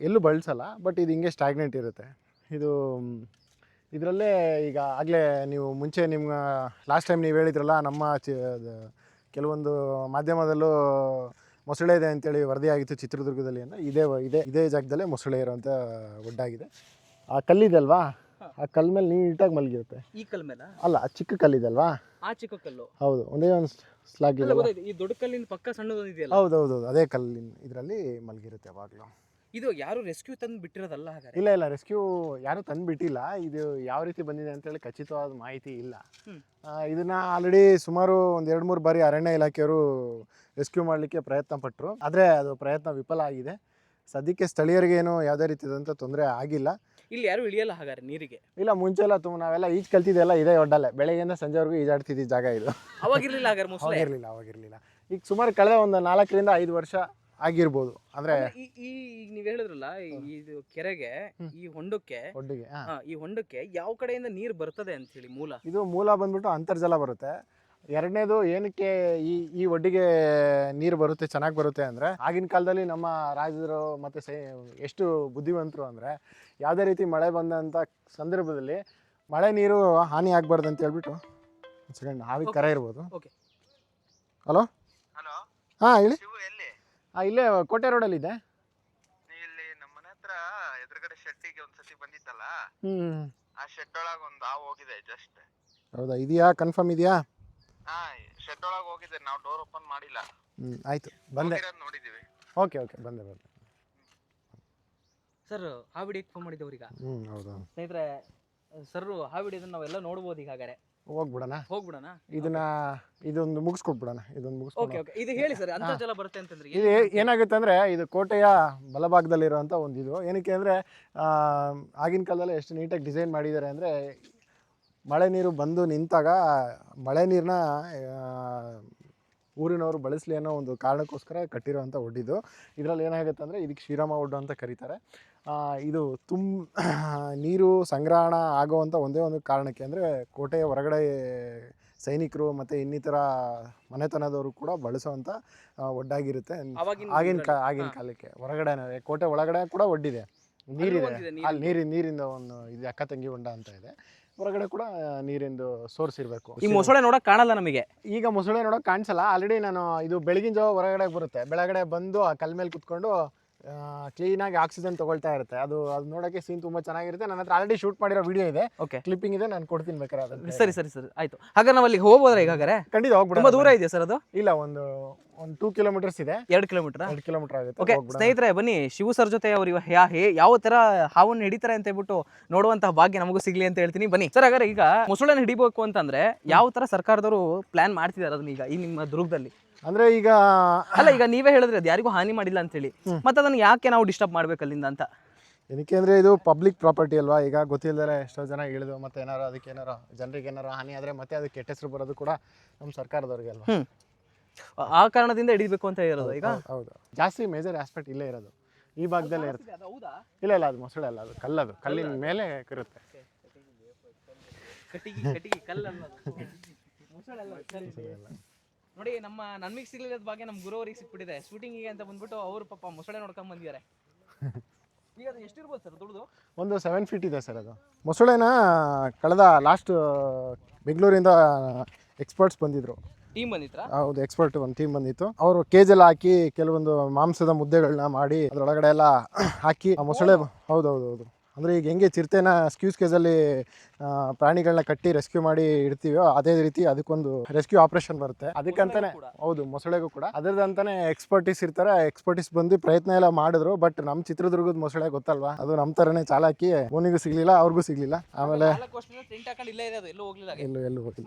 ಎಲ್ಲೂ ಬಳಸಲ್ಲ ಬಟ್ ಇದು ಹಿಂಗೆ ಸ್ಟಾಗ್ನೆಂಟ್ ಇರುತ್ತೆ. ಇದು ಇದರಲ್ಲೇ ಈಗ ಆಗಲೇ ನೀವು ಮುಂಚೆ ನಿಮ್ಮ ಲಾಸ್ಟ್ ಟೈಮ್ ನೀವು ಹೇಳಿದ್ರಲ್ಲ ನಮ್ಮ ಚಿ- ಅದು ಕೆಲವೊಂದು ಮಾಧ್ಯಮದಲ್ಲೂ ಮೊಸಳೆ ಇದೆ ಅಂತೇಳಿ ವರದಿ ಆಗಿತ್ತು ಚಿತ್ರದುರ್ಗದಲ್ಲಿ ಅಂತ ಇದೇ ವ- ಇದೇ ಇದೇ ಜಾಗದಲ್ಲೇ ಮೊಸಳೆ ಇರುವಂಥ ಒಡ್ಡಾಗಿದೆ. ಆ ಕಲ್ಲಿದೆ ಅಲ್ವಾ? ಆ ಕಲ್ ಮೇಲೆ ನೀಟಾಗಿ ಮಲಗಿರುತ್ತೆ. ಈ ಕಲ್ ಮೇಲೆ? ಅಲ್ಲ ಆ ಚಿಕ್ಕ ಕಲ್ಲಿದಲ್ವಾ ಆ ಚಿಕ್ಕ ಕಲ್ಲು. ಹೌದು ಒಂದೇ ಒಂದು ಸ್ಲಾಗ್ ಅಲ್ಲ ಗೊತ್ತಾಯ್ತು. ಈ ದೊಡ್ಡ ಕಲ್ಲಿನ ಪಕ್ಕ ಸಣ್ಣದೊಂದು ಇದೆಯಲ್ಲ? ಹೌದು ಹೌದು ಹೌದು. ಅದೇ ಕಲ್ಲಿನ ಇದರಲ್ಲಿ ಮಲಗಿರುತ್ತೆ ಯಾವಾಗಲೂ. ಇದು ಯಾರು ರೆಸ್ಕ್ಯೂ ತಂದು ಬಿಟ್ಟಿರೋದಲ್ಲ ಹಾಗಾದ್ರೆ? ಇಲ್ಲ ಇಲ್ಲ. ರೆಸ್ಕ್ಯೂ ತಂದು ತಂದುಬಿಟ್ಟಿಲ್ಲ ಇದು ಯಾವ ರೀತಿ ಬಂದಿದೆ ಅಂತೇಳಿ ಖಚಿತವಾದ ಮಾಹಿತಿ ಇಲ್ಲ. ಹ್ಮ್. ಆ, ಇದನ್ನ ಆಲ್ರೆಡಿ ಸುಮಾರು ಒಂದು ಎರಡು ಮೂರು ಬಾರಿ ಅರಣ್ಯ ಇಲಾಖೆಯವರು ರೆಸ್ಕ್ಯೂ ಮಾಡಲಿಕ್ಕೆ ಪ್ರಯತ್ನ ಪಟ್ಟರು ಆದರೆ ಅದು ಪ್ರಯತ್ನ ವಿಫಲ ಆಗಿದೆ. ಸದ್ಯಕ್ಕೆ ಸ್ಥಳೀಯರಿಗೇನು ಯಾವುದೇ ರೀತಿಯಾದಂಥ ತೊಂದರೆ ಆಗಿಲ್ಲ. ಇಲ್ಲಿ ಯಾರು ಇಳಿಯಲ್ಲ ಹಾಗಾದ್ರೆ ನೀರಿಗೆ? ಇಲ್ಲ ಮುಂಚೆ ಎಲ್ಲ ತುಂಬ ನಾವೆಲ್ಲ ಈಜ್ ಕಲ್ತಿದ್ದೆಲ್ಲ ಇದೇ ಒಡ್ಡಲ್ಲೇ ಬೆಳಗ್ಗೆಯಿಂದ ಸಂಜೆವರೆಗೂ ಈಜಾಡ್ತಿದ್ದ ಜಾಗ ಇದು. ಅವಾಗಿರ್ಲಿಲ್ಲ ಹಾಗಾದ್ರೆ ಮೊಸಳೆ ಅವಾಗಿರಲಿಲ್ಲ ಅವಾಗಿರಲಿಲ್ಲ. ಈಗ ಸುಮಾರು ಕಳೆದ ಒಂದು ನಾಲ್ಕರಿಂದ ಐದು ವರ್ಷ ಆಗಿರ್ಬೋದು. ಅಂದ್ರೆ ಈ ಈ ಈಗ ನೀವ್ ಹೇಳಿದ್ರಲ್ಲ ಈ- ಇದು ಕೆರೆಗೆ ಈ ಹೊಂಡಕ್ಕೆ ಒಡ್ಡಿಗೆ ಹಾಂ. ಹಾ, ಈ ಹೊಂಡಕ್ಕೆ ಯಾವ ಕಡೆಯಿಂದ ನೀರು ಬರ್ತದೆ ಅಂತ ಹೇಳಿ ಮೂಲ? ಇದು ಮೂಲ ಬಂದ್ಬಿಟ್ಟು ಅಂತರ್ಜಲ ಬರುತ್ತೆ. ಎರಡನೇದು ಏನಕ್ಕೆ ಈ ಈ ಒಡ್ಡಿಗೆ ನೀರು ಬರುತ್ತೆ ಚೆನ್ನಾಗಿ ಬರುತ್ತೆ ಅಂದರೆ ಆಗಿನ ಕಾಲದಲ್ಲಿ ನಮ್ಮ ರಾಜರು ಮತ್ತು ಸೈ ಎಷ್ಟು ಬುದ್ಧಿವಂತರು ಅಂದರೆ ಯಾವುದೇ ರೀತಿ ಮಳೆ ಬಂದಂಥ ಸಂದರ್ಭದಲ್ಲಿ ಮಳೆ ನೀರು ಹಾನಿ ಆಗಬಾರ್ದು ಅಂತ ಹೇಳ್ಬಿಟ್ಟು ಸೆಕೆಂಡ್ ಹಾವಿಗೆ ಕರೆ ಇರ್ಬೋದು. ಓಕೆ ಹಲೋ ಹಲೋ ಹಾಂ ಹೇಳಿ. ಶಿವು ಎಲ್ಲಿ? ಹಾಂ ಇಲ್ಲೇ ಕೋಟೆ ರೋಡಲ್ಲಿದೆ ನೀ ಇಲ್ಲಿ ನಮ್ಮ ಮನೆ ಹತ್ರ ಎದುರುಗಡೆ ಶೆಟ್ಟಿಗೆ ಒಂದ್ಸತಿ ಬಂದಿತ್ತಲ್ಲ? ಹ್ಞೂ ಆ ಶೆಡ್ ಒಳಗೆ ಒಂದು ಹಾವು ಹೋಗಿದೆ ಜಸ್ಟ್ ಹೌದಾ ಇದೆಯಾ? ಕನ್ಫರ್ಮ್ ಇದೆಯಾ? ಹಾ ಶೆಡ್ ಒಳಗೆ ಹೋಗಿದೆ ನಾವು ಡೋರ್ ಓಪನ್ ಮಾಡಿಲ್ಲ. ಹ್ಞೂ ಆಯಿತು. ಬಂದೆ. ಹೋಗಿರೋದ್ ನೋಡಿದೀವಿ. Okay okay. ಬಂದೆ ಬಂದೆ. ಸರ್ ಹಾವಿಡಿ ಫೋನ್ ಮಾಡಿದ್ದವ್ರೀಗ ಹ್ಞೂ ಹೌದು. ಸ್ನೇಹಿತರೆ ಸರ್ ಹಾವಿಡಿಯೋದನ್ನ ನಾವೆಲ್ಲ ನೋಡ್ಬೋದು ಈಗ ಹಾಗಾದ್ರೆ ಹೋಗ್ಬಿಡೋಣ? ಹೋಗ್ಬಿಡೋಣ? ಇದನ್ನ ಇದೊಂದು ಮುಗಿಸ್ಕೊಟ್ಬಿಡೋಣ. ಇದೊಂದು ಓಕೆ ಮುಗಿಸ್ಕೊಂಡು ಓಕೆ. ಇದು ಹೇಳಿ ಸರ್ ಅಂತರ್ಜಲ ಬರುತ್ತೆ ಅಂತಂದ್ರೆ ಇದು ಏ- ಏನಾಗುತ್ತೆ ಅಂದರೆ ಇದು ಕೋಟೆಯ ಬಲಭಾಗದಲ್ಲಿರುವಂಥ ಒಂದು ಇದು ಏನಕ್ಕೆ ಅಂದರೆ ಆಗಿನ ಕಾಲದಲ್ಲಿ ಎಷ್ಟು ನೀಟಾಗಿ ಡಿಸೈನ್ ಮಾಡಿದ್ದಾರೆ ಅಂದರೆ ಮಳೆ ನೀರು ಬಂದು ನಿಂತಾಗ ಮಳೆ ನೀರನ್ನ ಊರಿನವರು ಬಳಸಲಿ ಅನ್ನೋ ಒಂದು ಕಾರಣಕ್ಕೋಸ್ಕರ ಕಟ್ಟಿರೋವಂಥ ಒಡ್ಡಿದು. ಇದರಲ್ಲಿ ಏನಾಗುತ್ತೆ ಅಂದರೆ ಇದಕ್ಕೆ ಶ್ರೀರಾಮ ಒಡ್ಡು ಅಂತ ಕರೀತಾರೆ. ಇದು ತುಂಬ ನೀರು ಸಂಗ್ರಹಣ ಆಗೋವಂಥ ಒಂದೇ ಒಂದು ಕಾರಣಕ್ಕೆ ಅಂದರೆ ಕೋಟೆಯ ಹೊರಗಡೆ ಸೈನಿಕರು ಮತ್ತು ಇನ್ನಿತರ ಮನೆತನದವರು ಕೂಡ ಬಳಸುವಂಥ ಒಡ್ಡಾಗಿರುತ್ತೆ. ಆಗಿನ ಕಾ ಆಗಿನ. ಕಾಲಕ್ಕೆ ಹೊರಗಡೆ ಕೋಟೆ ಒಳಗಡೆ ಕೂಡ ಒಡ್ಡಿದೆ. ನೀರಿದೆ. ಅಲ್ಲಿ ನೀರಿನ ನೀರಿಂದ ಒಂದು ಇದು ಅಕ್ಕ ತಂಗಿ ಹೊಂಡ ಅಂತ ಇದೆ. ಹೊರಗಡೆ ಕೂಡ ನೀರಿಂದು ಸೋರ್ಸ್ ಇರಬೇಕು ಈ ಮೊಸಳೆ ನೋಡಕ್ ಕಾಣಲ್ಲ ನಮಗೆ. ಈಗ ಮೊಸಳೆ ನೋಡೋಕೆ ಕಾಣಿಸಲ್ಲ ಆಲ್ರೆಡಿ ನಾನು ಇದು ಬೆಳಗಿನ ಜಾವ ಹೊರಗಡೆ ಬರುತ್ತೆ. ಬೆಳಗಡೆ ಬಂದು ಆ ಕಲ್ ಮೇಲೆ ಕುತ್ಕೊಂಡು ಕ್ಲೀನಾಗಿ ಆಕ್ಸಿಜನ್ ತಗೊಳ್ತಾ ಇರುತ್ತೆ. ಅದು ಅದು ನೋಡೋಕ್ಕೆ ಸೀನ್ ತುಂಬ ಚೆನ್ನಾಗಿರುತ್ತೆ. ನನ್ನ ಹತ್ರ ಆಲ್ರೆಡಿ ಶೂಟ್ ಮಾಡಿರೋ ವಿಡಿಯೋ ಇದೆ. ಓಕೆ ಕ್ಲಿಪ್ಪಿಂಗ್ ಇದೆ ನಾನು ಕೊಡ್ತೀನಿ ಬೇಕಾದ್ರೆ ಅದು ಸರಿ ಸರಿ ಸರಿ. ಆಯ್ತು. ಹಾಗಾದ್ರೆ ನಾವು ಅಲ್ಲಿ ಹೋಗ್ಬೋದ್ರ ಈಗ ಹಾಗಾದ್ರೆ? ಖಂಡಿತ ಹೋಗ್ಬಿಡ ತುಂಬ ದೂರ ಇದೆಯಾ ಸರ್ ಅದು? ಇಲ್ಲ ಒಂದು ಒಂದು ಟೂ ಕಿಲೋಮೀಟರ್ಸ್ ಇದೆ. ಎರಡು ಕಿಲೋಮೀಟರ್ ಎರಡು ಕಿಲೋಮೀಟರ್ ಆಗುತ್ತೆ. ಓಕೆ ಹೋಗ್ಬಿಡೋಣ. ಸ್ನೇಹಿತರೆ ಬನ್ನಿ. ಶಿವ ಸರ್ ಜೊತೆ ಅವರು ಇವ ಯಾ- ಹೇ- ಯಾವ ತರ ಹಾವನ್ನು ಹಿಡಿತಾರೆ ಅಂತ ಹೇಳ್ಬಿಟ್ಟು ನೋಡುವಂತಹ ಭಾಗ್ಯ ನಮಗೂ ಸಿಗ್ಲಿ ಅಂತ ಹೇಳ್ತೀನಿ. ಬನ್ನಿ. ಸರ್ ಹಾಗಾದ್ರೆ ಈಗ ಮೊಸಳೆನ ಹಿಡಿಬೇಕು ಅಂತಂದ್ರೆ ಯಾವ ತರ ಸರ್ಕಾರದವರು ಪ್ಲಾನ್ ಮಾಡ್ತಿದ್ದಾರೆ ಅದನ್ನ ಈಗ ಈ ನಿಮ್ಮ ದುರ್ಗದಲ್ಲಿ? ಅಂದ್ರೆ ಈಗ ಅಲ್ಲ ಈಗ ನೀವೇ ಹೇಳಿದ್ರೆ ಅದು ಯಾರಿಗೂ ಹಾನಿ ಮಾಡಿಲ್ಲ ಅಂತ ಹೇಳಿ ಮತ್ತೆ ಅದನ್ನ ಯಾಕೆ ನಾವು ಡಿಸ್ಟರ್ಬ್ ಮಾಡ್ಬೇಕು ಅಲ್ಲಿಂದ ಅಂತ? ಏನಕ್ಕೆ ಅಂದರೆ ಇದು ಪಬ್ಲಿಕ್ ಪ್ರಾಪರ್ಟಿ ಅಲ್ವಾ? ಈಗ ಗೊತ್ತಿಲ್ಲದೆ ಎಷ್ಟೋ ಜನ ಇಳಿದು ಮತ್ತೆ ಏನಾರು ಅದಕ್ಕೆ ಏನಾರು ಜನರಿಗೆ ಏನಾರು ಹಾನಿ ಆದರೆ ಮತ್ತೆ ಅದಕ್ಕೆ ಕೆಟ್ಟ ಹೆಸರು ಬರೋದು ಕೂಡ ನಮ್ಮ ಸರ್ಕಾರದವ್ರಿಗೆ ಅಲ್ವಾ? ಆ ಕಾರಣದಿಂದ ಹಿಡಿಬೇಕು ಅಂತ ಹೇಳೋದು ಈಗ? ಹೌದು, ಜಾಸ್ತಿ ಮೇಜರ್ ಆಸ್ಪೆಕ್ಟ್ ಇಲ್ಲೇ ಇರೋದು. ಈ ಭಾಗದಲ್ಲೇ ಇರುತ್ತೆ. ಹೌದಾ? ಇಲ್ಲ ಇಲ್ಲ ಅದು ಮೊಸಳೆ ಅಲ್ಲ ಅದು ಕಲ್ಲದು. ಕಲ್ಲಿನ ಮೇಲೆ ಇರುತ್ತೆ. ಕಟ್ಟಿಗೆ ಕಟ್ಟಿಗೆ ಕಲ್ಲಲ್ಲ ನೋಡಿ ನಮ್ಮ ನನ್ಗೆ ಸಿಗ್ಲಿಲ್ಲದ ಬಗ್ಗೆ ನಮ್ಮ ಗುರುವರಿಗೆ ಸಿಕ್ಬಿಟ್ಟಿದೆ. ಶೂಟಿಂಗಿಗೆ ಅಂತ ಬಂದ್ಬಿಟ್ಟು ಅವ್ರ ಪಾಪ ಮೊಸಳೆ ನೋಡ್ಕೊಂಡ್ ಬಂದಿದ್ದಾರೆ. ಈಗ ಅದು ಎಷ್ಟಿರ್ಬೋದು ಸರ್ ದುಡ್ದು? ಒಂದು ಸೆವೆನ್ ಫೀಟ್ ಇದೆ ಸರ್ ಅದು. ಮೊಸಳೆನ ಕಳೆದ ಲಾಸ್ಟ್ ಬೆಂಗಳೂರಿಂದ ಎಕ್ಸ್ಪರ್ಟ್ಸ್ ಬಂದಿದ್ರು. ಟೀಮ್ ಬಂದಿತ್ರಾ ಹೌದು ಎಕ್ಸ್ಪರ್ಟ್ ಒಂದು ಟೀಮ್ ಬಂದಿತ್ತು. ಅವರು ಕೇಜಲ್ಲಿ ಹಾಕಿ ಕೆಲವೊಂದು ಮಾಂಸದ ಮುದ್ದೆಗಳನ್ನ ಮಾಡಿ ಅದರೊಳಗಡೆ ಎಲ್ಲ ಹಾಕಿ ಆ ಮೊಸಳೆ ಹೌದು ಹೌದು ಹೌದು ಅಂದರೆ ಈಗ ಹೆಂಗೆ ಚಿರತೆನ ಸ್ಕ್ಯೂಸ್ ಕೇಸಲ್ಲಿ ಪ್ರಾಣಿಗಳನ್ನ ಕಟ್ಟಿ ರೆಸ್ಕ್ಯೂ ಮಾಡಿ ಇಡ್ತೀವೋ ಅದೇ ರೀತಿ ಅದಕ್ಕೊಂದು ರೆಸ್ಕ್ಯೂ ಆಪರೇಷನ್ ಬರುತ್ತೆ. ಅದಕ್ಕಂತಾನೆ. ಹೌದು ಮೊಸಳೆಗೂ ಕೂಡ. ಅದರದಂತಾನೆ ಎಕ್ಸ್ಪರ್ಟಿಸ್ ಇರ್ತಾರೆ. ಎಕ್ಸ್ಪರ್ಟಿಸ್ ಬಂದು ಪ್ರಯತ್ನ ಎಲ್ಲ ಮಾಡಿದ್ರು ಬಟ್ ನಮ್ಮ ಚಿತ್ರದುರ್ಗದ ಮೊಸಳೆ ಗೊತ್ತಲ್ವಾ? ಅದು ನಮ್ಮ ಥರನೇ ಚಾಲಾಕಿ ಅವನಿಗೂ ಸಿಗ್ಲಿಲ್ಲ ಅವ್ರಿಗೂ ಸಿಗ್ಲಿಲ್ಲ. ಆಮೇಲೆ ಎಲ್ಲೂ ಎಲ್ಲೂ ಹೋಗಿಲ್ಲ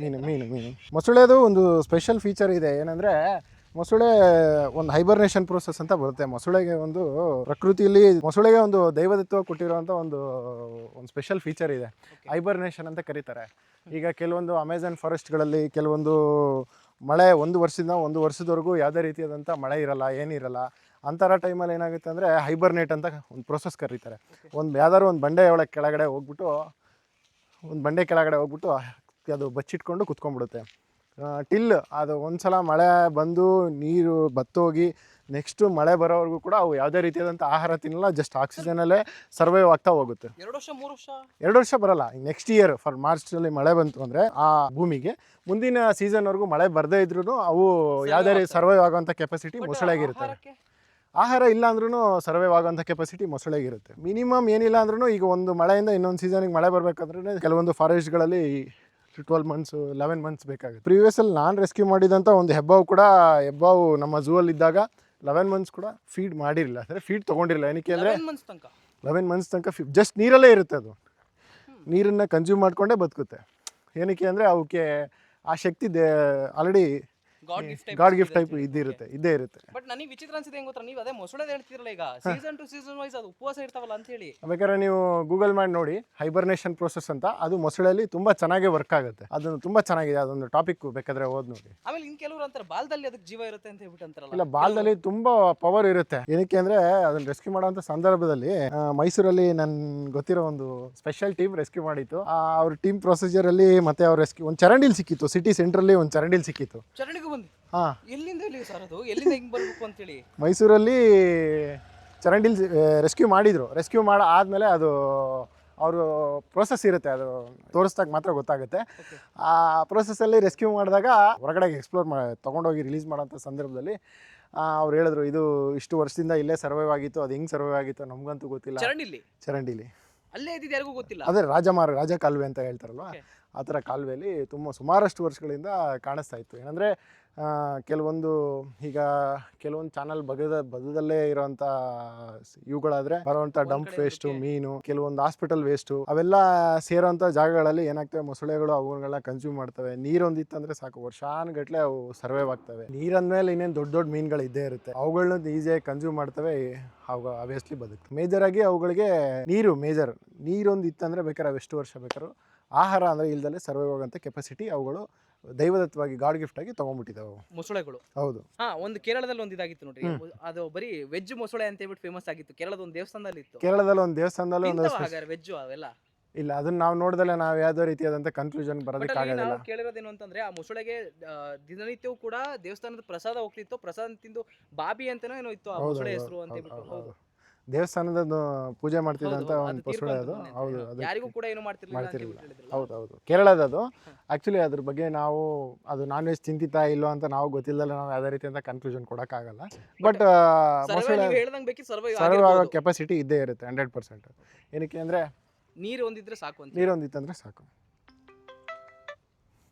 ಮೀನು ಮೀನು ಮೀನು ಮೊಸಳೆದು ಒಂದು ಸ್ಪೆಷಲ್ ಫೀಚರ್ ಇದೆ. ಏನಂದ್ರೆ ಮೊಸಳೆ ಒಂದು ಹೈಬರ್ನೇಷನ್ ಪ್ರೋಸೆಸ್ ಅಂತ ಬರುತ್ತೆ. ಮೊಸಳೆಗೆ ಒಂದು ಪ್ರಕೃತಿಯಲ್ಲಿ ಮೊಸಳೆಗೆ ಒಂದು ದೈವದತ್ವ ಕೊಟ್ಟಿರುವಂಥ ಒಂದು ಒಂದು ಸ್ಪೆಷಲ್ ಫೀಚರ್ ಇದೆ. ಹೈಬರ್ನೇಷನ್ ಅಂತ ಕರೀತಾರೆ. ಈಗ ಕೆಲವೊಂದು ಅಮೆಝಾನ್ ಫಾರೆಸ್ಟ್ಗಳಲ್ಲಿ ಕೆಲವೊಂದು ಮಳೆ ಒಂದು ವರ್ಷದಿಂದ ಒಂದು ವರ್ಷದವರೆಗೂ ಯಾವುದೇ ರೀತಿಯಾದಂಥ ಮಳೆ ಇರಲ್ಲ ಏನಿರಲ್ಲ ಅಂತರ ಟೈಮಲ್ಲಿ ಏನಾಗುತ್ತೆ ಅಂದರೆ ಹೈಬರ್ನೇಟ್ ಅಂತ ಒಂದು ಪ್ರೋಸೆಸ್ ಕರೀತಾರೆ. ಒಂದು ಯಾವ್ದಾದ್ರು ಒಂದು ಬಂಡೆ ಒಳಗೆ ಕೆಳಗಡೆ ಹೋಗ್ಬಿಟ್ಟು ಒಂದು ಬಂಡೆ ಕೆಳಗಡೆ ಹೋಗ್ಬಿಟ್ಟು ಅದು ಬಚ್ಚಿಟ್ಕೊಂಡು ಕುತ್ಕೊಂಡ್ಬಿಡುತ್ತೆ. ಟಿಲ್ ಅದು ಒಂದ್ಸಲ ಮಳೆ ಬಂದು ನೀರು ಬತ್ತೋಗಿ ನೆಕ್ಸ್ಟು ಮಳೆ ಬರೋವರೆಗೂ ಕೂಡ ಅವು ಯಾವುದೇ ರೀತಿಯಾದಂಥ ಆಹಾರ ತಿನ್ನಲ್ಲ ಜಸ್ಟ್ ಆಕ್ಸಿಜನಲ್ಲೇ ಸರ್ವೈವ್ ಆಗ್ತಾ ಹೋಗುತ್ತೆ. ಎರಡು ವರ್ಷ ಮೂರು ವರ್ಷ? ಎರಡು ವರ್ಷ ಬರಲ್ಲ ನೆಕ್ಸ್ಟ್ ಇಯರ್ ಫಾರ್ ಮಾರ್ಚಲ್ಲಿ ಮಳೆ ಬಂತು ಅಂದರೆ ಆ ಭೂಮಿಗೆ. ಮುಂದಿನ ಸೀಸನ್ವರೆಗೂ ಮಳೆ ಬರದೇ ಇದ್ರೂ ಅವು ಯಾವುದೇ ರೀತಿ ಸರ್ವೈವ್ ಆಗೋವಂಥ ಕೆಪಾಸಿಟಿ ಮೊಸಳೆಗಿರುತ್ತೆ. ಆಹಾರ ಇಲ್ಲ ಅಂದ್ರೂ ಸರ್ವೈವ್ ಆಗೋಂಥ ಕೆಪಾಸಿಟಿ ಮೊಸಳೆಗಿರುತ್ತೆ. ಮಿನಿಮಮ್ ಏನಿಲ್ಲ ಅಂದ್ರೂ ಈಗ ಒಂದು ಮಳೆಯಿಂದ ಇನ್ನೊಂದು ಸೀಸನಿಗೆ ಮಳೆ ಬರಬೇಕಂದ್ರೆ ಕೆಲವೊಂದು ಫಾರೆಸ್ಟ್ಗಳಲ್ಲಿ ಟ್ವೆಲ್ ಮಂತ್ಸ್ ಲೆವೆನ್ ಮಂತ್ಸ್ ಬೇಕಾಗುತ್ತೆ. ಪ್ರೀವಿಯಸಲ್ಲಿ ನಾನು ರೆಸ್ಕ್ಯೂ ಮಾಡಿದಂಥ ಒಂದು ಹೆಬ್ಬಾವು ಕೂಡ ಹೆಬ್ಬಾವು ನಮ್ಮ ಝೂ ಅಲ್ಲಿ ಇದ್ದಾಗ ಲೆವೆನ್ ಮಂತ್ಸ್ ಕೂಡ ಫೀಡ್ ಮಾಡಿರಲಿಲ್ಲ. ಅಂದರೆ ಫೀಡ್ ತೊಗೊಂಡಿರಲಿಲ್ಲ. ಏನಕ್ಕೆ ಅಂದರೆ ಲೆವೆನ್ ಮಂತ್ಸ್ ತನಕ? ಲೆವೆನ್ ಮಂತ್ಸ್ ತನಕ ಫಿ ಜಸ್ಟ್ ನೀರಲ್ಲೇ ಇರುತ್ತೆ ಅದು. ನೀರನ್ನು ಕನ್ಸ್ಯೂಮ್ ಮಾಡಿಕೊಂಡೇ ಬದುಕುತ್ತೆ. ಏನಕ್ಕೆ ಅಂದರೆ ಅವಕ್ಕೆ ಆ ಶಕ್ತಿ they already God gift type ಇದ್ದಿರುತ್ತೆ ಇದ್ದೇ ಇರುತ್ತೆ. ಬಟ್ ನನಗೆ ವಿಚಿತ್ರ ಅನ್ಸಿದೆ ಹೆಂಗ್ ಗೊತ್ತಾ? ನೀವು ಅದೇ ಮೊಸಳೆ ಹೇಳ್ತಿರಲ್ಲ ಈಗ. ಸೀಸನ್ ಟು ಸೀಸನ್ ವೈಸ್ ಅದು ಉಪವಾಸ ಇರ್ತಾವಲ್ಲ ಅಂತ ಹೇಳಿ. ಬೇಕಾದ್ರೆ ನೀವು ಗೂಗಲ್ ಮಾಡಿ ನೋಡಿ ಹೈಬರ್ನೇಷನ್ ಪ್ರೋಸೆಸ್ ಅಂತ. ಅದು ಮೊಸಳೆಯಲ್ಲಿ ತುಂಬಾ ಚೆನ್ನಾಗಿ ವರ್ಕ್ ಆಗುತ್ತೆ. ಅದನ್ನು ತುಂಬಾ ಚೆನ್ನಾಗಿದೆ. ಅದೊಂದು ಟಾಪಿಕ್ ಬೇಕಾದ್ರೆ ಓದ್ ನೋಡಿ. ಆಮೇಲೆ ಇನ್ ಕೆಲವರು ಅಂತಾರೆ ಬಾಲದಲ್ಲಿ ಅದಕ್ಕೆ ಜೀವ ಇರುತ್ತೆ ಅಂತ ಹೇಳ್ಬಿಟ್ಟು ಅಂತಾರಲ್ಲ ಇಲ್ಲ ಬಾಲ್ದಲ್ಲಿ ತುಂಬಾ ಪವರ್ ಇರುತ್ತೆ. ಏನಕ್ಕೆ ಅಂದ್ರೆ ಅದನ್ನ ರೆಸ್ಕ್ಯೂ ಮಾಡುವಂತ ಸಂದರ್ಭದಲ್ಲಿ ಆ, ಮೈಸೂರಲ್ಲಿ ನನ್ ಗೊತ್ತಿರೋ ಒಂದು ಸ್ಪೆಷಲ್ ಟೀಮ್ ರೆಸ್ಕ್ಯೂ ಮಾಡಿತ್ತು. ಆ, ಅವ್ರ ಟೀಮ್ ಪ್ರೊಸೀಜರ್ ಅಲ್ಲಿ ಮತ್ತೆ ಅವ್ರ ರೆಸ್ಕ್ಯೂ ಒಂದು ಚರಂಡಿಲ್ ಸಿಕ್ಕಿತ್ತು. ಸಿಟಿ ಸೆಂಟ್ರಲ್ಲಿ ಒಂದು ಚರಂಡಿಲ್ ಸಿಕ್ಕಿತ್ತು. ಚರಣಿಗೂ ಬಂದು ಹಾ. ಎಲ್ಲಿಂದ ಎಲ್ಲಿ ಸರ್ ಅದು? ಎಲ್ಲಿಂದ ಹಿಂಗೆ ಬರ್ಬೇಕು ಅಂತೇಳಿ? ಮೈಸೂರಲ್ಲಿ ಚರಂಡಿಲ್ ರೆಸ್ಕ್ಯೂ ಮಾಡಿದ್ರು. ರೆಸ್ಕ್ಯೂ ಮಾಡ ಆದಮೇಲೆ ಅದು ಅವರು ಪ್ರೋಸೆಸ್ ಇರುತ್ತೆ. ಅದು ತೋರಿಸ್ದಾಗ ಮಾತ್ರ ಗೊತ್ತಾಗುತ್ತೆ. ಆ ಪ್ರೋಸೆಸ್ಸಲ್ಲಿ ರೆಸ್ಕ್ಯೂ ಮಾಡಿದಾಗ ಹೊರಗಡೆ ಎಕ್ಸ್ಪ್ಲೋರ್ ಮಾಡಿ ತೊಗೊಂಡೋಗಿ ರಿಲೀಸ್ ಮಾಡೋಂಥ ಸಂದರ್ಭದಲ್ಲಿ ಅವ್ರು ಹೇಳಿದ್ರು ಇದು ಇಷ್ಟು ವರ್ಷದಿಂದ ಇಲ್ಲೇ ಸರ್ವೈವ್ ಆಗಿತ್ತು. ಅದು ಹೆಂಗೆ ಸರ್ವೈವ್ ಆಗಿತ್ತು ನಮಗಂತೂ ಗೊತ್ತಿಲ್ಲ. ಚರಂಡಿಲಿ? ಚರಂಡಿಲಿ. ಅಲ್ಲೇ ಇದ್ದಿದ್ದು ಯಾರಿಗೂ ಗೊತ್ತಿಲ್ಲ? ಅದೇ ರಾಜಮಾರ್ ರಾಜ ಕಾಲುವೆ ಅಂತ ಹೇಳ್ತಾರಲ್ವ. ಆ ಥರ ಕಾಲುವೆಯಲ್ಲಿ ತುಂಬ ಸುಮಾರಷ್ಟು ವರ್ಷಗಳಿಂದ ಕಾಣಿಸ್ತಾ ಇತ್ತು. ಏನಂದರೆ ಕೆಲವೊಂದು ಈಗ ಕೆಲವೊಂದು ಚಾನಲ್ ಬಗದ ಬದದಲ್ಲೇ ಇರೋಂಥ ಇವುಗಳಾದ್ರೆ ಬರುವಂಥ ಒಂದ್ ಡಂಪ್ ವೇಸ್ಟ್ ಮೀನು ಕೆಲವೊಂದು ಹಾಸ್ಪಿಟಲ್ ವೇಸ್ಟು ಅವೆಲ್ಲ ಸೇರೋಂಥ ಜಾಗಗಳಲ್ಲಿ ಏನಾಗ್ತವೆ ಮೊಸಳೆಗಳು ಅವುಗಳನ್ನ ಕನ್ಸ್ಯೂಮ್ ಮಾಡ್ತವೆ. ನೀರೊಂದಿತ್ತಂದ್ರೆ ಸಾಕು ವರ್ಷಾನುಗಟ್ಲೆ ಅವು ಸರ್ವೈವ್ ಆಗ್ತವೆ. ನೀರಂದ್ಮೇಲೆ ಇನ್ನೇನು ದೊಡ್ಡ ದೊಡ್ಡ ಮೀನುಗಳು ಇದ್ದೇ ಇರುತ್ತೆ. ಅವುಗಳನ್ನ ಈಸಿಯಾಗಿ ಕನ್ಸ್ಯೂಮ್ ಮಾಡ್ತವೆ ಅವಾಗ ಅಬ್ವಿಯಸ್ಲಿ ಬದುಕ್ತವೆ. ಮೇಜರ್ ಆಗಿ ಅವುಗಳಿಗೆ ನೀರು ಮೇಜರ್ ನೀರೊಂದು ಇತ್ತಂದ್ರೆ ಬೇಕಾದ್ರೆ ಅವು ಎಷ್ಟು ವರ್ಷ ಬೇಕಾದ್ರೂ ಆಹಾರ ಅಂದರೆ ಇಲ್ದಲ್ಲೇ ಸರ್ವೈವ್ ಆಗೋಂಥ ಕೆಪಾಸಿಟಿ ಅವುಗಳು ದೈವದತ್ತವಾಗಿ ಗಾಡ್ ಗಿಫ್ಟ್ ಆಗಿ ತಗೊಂಡ್ಬಿಟ್ಟಿದ್ದಾವೆ ಅವು. ಮೊಸಳೆಗಳು. ಹೌದು. ಹಾ ಒಂದು ಕೇರಳದಲ್ಲಿ ಒಂದು ಇದಾಗಿತ್ತು ನೋಡ್ರಿ. ಅದು ಬರೀ ವೆಜ್ ಮೊಸಳೆ ಅಂತ ಹೇಳ್ಬಿಟ್ಟು ಫೇಮಸ್ ಆಗಿತ್ತು. ಕೇರಳದ ಒಂದು ದೇವಸ್ಥಾನದಲ್ಲಿ ಇತ್ತು. ಕೇರಳದಲ್ಲಿ ಒಂದು ದೇವಸ್ಥಾನದಲ್ಲಿ ಒಂದು ಹಾಗಾದ್ರೆ ವೆಜ್ ಅವೆಲ್ಲ? ಇಲ್ಲ ಅದನ್ನ ನಾವು ನೋಡ್ದಲೆ ನಾವು ಯಾವ್ದೋ ರೀತಿಯಾದಂಥ ಕನ್ಫ್ಯೂಷನ್ ಬಟ್ ಅಲ್ಲಿ ಬರೋದಕ್ಕಾಗೋದಿಲ್ಲ ನಾವು ಕೇಳಿರೋದೇನು ಅಂತಂದ್ರೆ ಆ ಮೊಸಳೆಗೆ ಆ, ದಿನನಿತ್ಯವೂ ಕೂಡ ದೇವಸ್ಥಾನದ ಪ್ರಸಾದ ಹೋಗ್ತಿತ್ತು. ಪ್ರಸಾದ ತಿಂದು ಬಾಬಿ ಅಂತಾನೋ ಏನೋ ಇತ್ತು ಆ ಮೊಸಳೆ ಹೆಸರು ಅಂತ ಹೇಳ್ಬಿಟ್ಟು. ಹೌದು. ದೇವಸ್ಥಾನದ ಪೂಜೆ ಮಾಡ್ತಿದ್ದಂಥ ಹೌದು, ಒಂದು ಅದು ಪಸುಳೆ ಅದು ಹೌದು ಅದು ಯಾರಿಗೂ ಕೂಡ ಏನು ಮಾಡ್ತಿರ್ಲಿಲ್ಲ ಅಂತ ಮಾಡ್ತಿರ್ಲಿಲ್ಲ. ಹೇಳಿದ್ರಲ್ಲ. ಹೌದು ಹೌದು. ಕೇರಳದದು ಆ್ಯಕ್ಚುಲಿ ಅದ್ರ ಬಗ್ಗೆ ನಾವು ಅದು ನಾನ್ ವೆಜ್ ತಿಂತಿತ್ತಾ ಇಲ್ಲೋ ಅಂತ ನಾವು ಗೊತ್ತಿಲ್ಲ ನಾವು ಯಾವುದೇ ರೀತಿಯಿಂದ ಕನ್ಕ್ಲೂಷನ್ ಕೊಡೋಕ್ಕಾಗಲ್ಲ. ಬಟ್ ಸರ್ವೇ ಮೊಸಳೆ ನೀವು ಹೇಳ್ದಂಗೆ ಬೇಕಿ ಸರ್ವೇ ಸರ್ವ್ ಆಗೋ ಕೆಪಾಸಿಟಿ ಇದ್ದೇ ಇರುತ್ತೆ ಹಂಡ್ರೆಡ್ ಪರ್ಸೆಂಟ್ ಏನಕ್ಕೆ ಅಂದರೆ ನೀರು ಒಂದಿದ್ರೆ ಸಾಕು ಅಂತ. ನೀರೊಂದಿತ್ತಂದ್ರೆ ಸಾಕು.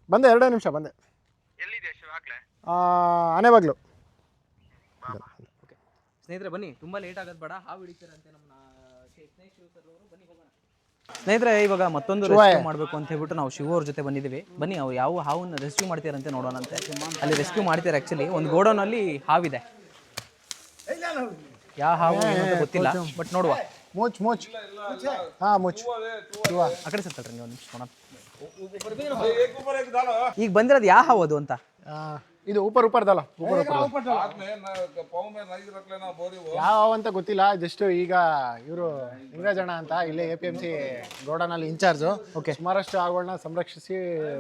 ಬಂದೆ ಎರಡೇ ನಿಮಿಷ ಬಂದೆ. ಎಲ್ಲಿದೆ ಶಿವಾಗ್ಲೇ ಆ, ಆನೆಬಾಗ್ಲು. ಸ್ನೇಹಿತರೆ ಬನ್ನಿ ತುಂಬಾ ಲೇಟ್ ಆಗೋದು ಬೇಡ ಹಾವು ಹಿಡಿತಾರಂತೆ ನಮ್ಮ ಸ್ನೇಹಿತ ಸ್ನೇಹಿತರೆ ಇವಾಗ ಮತ್ತೊಂದು ರೆಸ್ಕ್ಯೂ ಮಾಡಬೇಕು ಅಂತ ಹೇಳ್ಬಿಟ್ಟು ನಾವು ಶಿವ ಅವ್ರ ಜೊತೆ ಬಂದಿದ್ದೀವಿ ಬನ್ನಿ ಅವ್ರು ಯಾವ ಹಾವನ್ನು ರೆಸ್ಕ್ಯೂ ಮಾಡ್ತೀರಂತೆ ನೋಡೋಣಂತೆ ಅಲ್ಲಿ ರೆಸ್ಕ್ಯೂ ಮಾಡ್ತಾರೆ ಆ್ಯಕ್ಚುಲಿ ಒಂದು ಗೋಡೌನಲ್ಲಿ ಹಾವಿದೆ ಯಾವ ಹಾವು ಗೊತ್ತಿಲ್ಲ ಬಟ್ ನೋಡುವ ಮೋಚ್ ಮೋಚ್ ಹಾ ಮೋಚ್ ಆ ಕಡೆ ಸತ್ತಲ್ರಿ ನೀವು ನಿಮಿಷ ಈಗ ಬಂದಿರೋದು ಯಾವ ಹಾವು ಅದು ಅಂತ ಇದು ಊಪರ್ ಉಪರ್ದಲ್ಲ ಊಪರ್ ಯಾವ ಅಂತ ಗೊತ್ತಿಲ್ಲ ಜಸ್ಟ್ ಈಗ ಇವರು ಲಿಂಗರಾಜಣ್ಣ ಅಂತ ಇಲ್ಲೇ ಎ ಪಿ ಎಂ ಸಿ ಗೋಡನಲ್ಲಿ ಇನ್ಚಾರ್ಜ್. ಓಕೆ ಸುಮಾರಷ್ಟು ಆಗೋಣ ಸಂರಕ್ಷಿಸಿ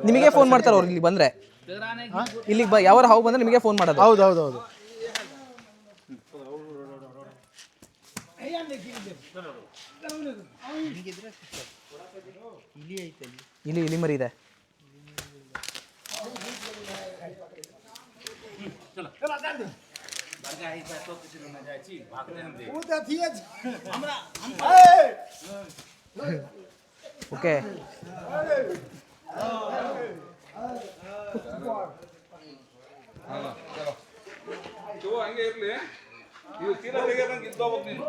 ನಿಮಗೆ ಫೋನ್ ಮಾಡ್ತಾರೆ ಅವ್ರು ಇಲ್ಲಿ ಬಂದ್ರೆ? ಇಲ್ಲಿ ಬ ಯಾವ ಹಾವು ಬಂದ್ರೆ ನಿಮಗೆ ಫೋನ್ ಮಾಡೋದು? ಹೌದು ಹೌದು ಹೌದು. ಇಲ್ಲಿ ಇಲ್ಲಿ ಮರಿ ಇದೆ. ಓಕೆ ಶಿವ ಹಂಗೆ ಇರ್ಲಿ ಇವು ಚೀಲ ತೆಗಿಯೋದಂಗೆ ಇದ್ದೋಗ್ಬೇಕು ನೀನು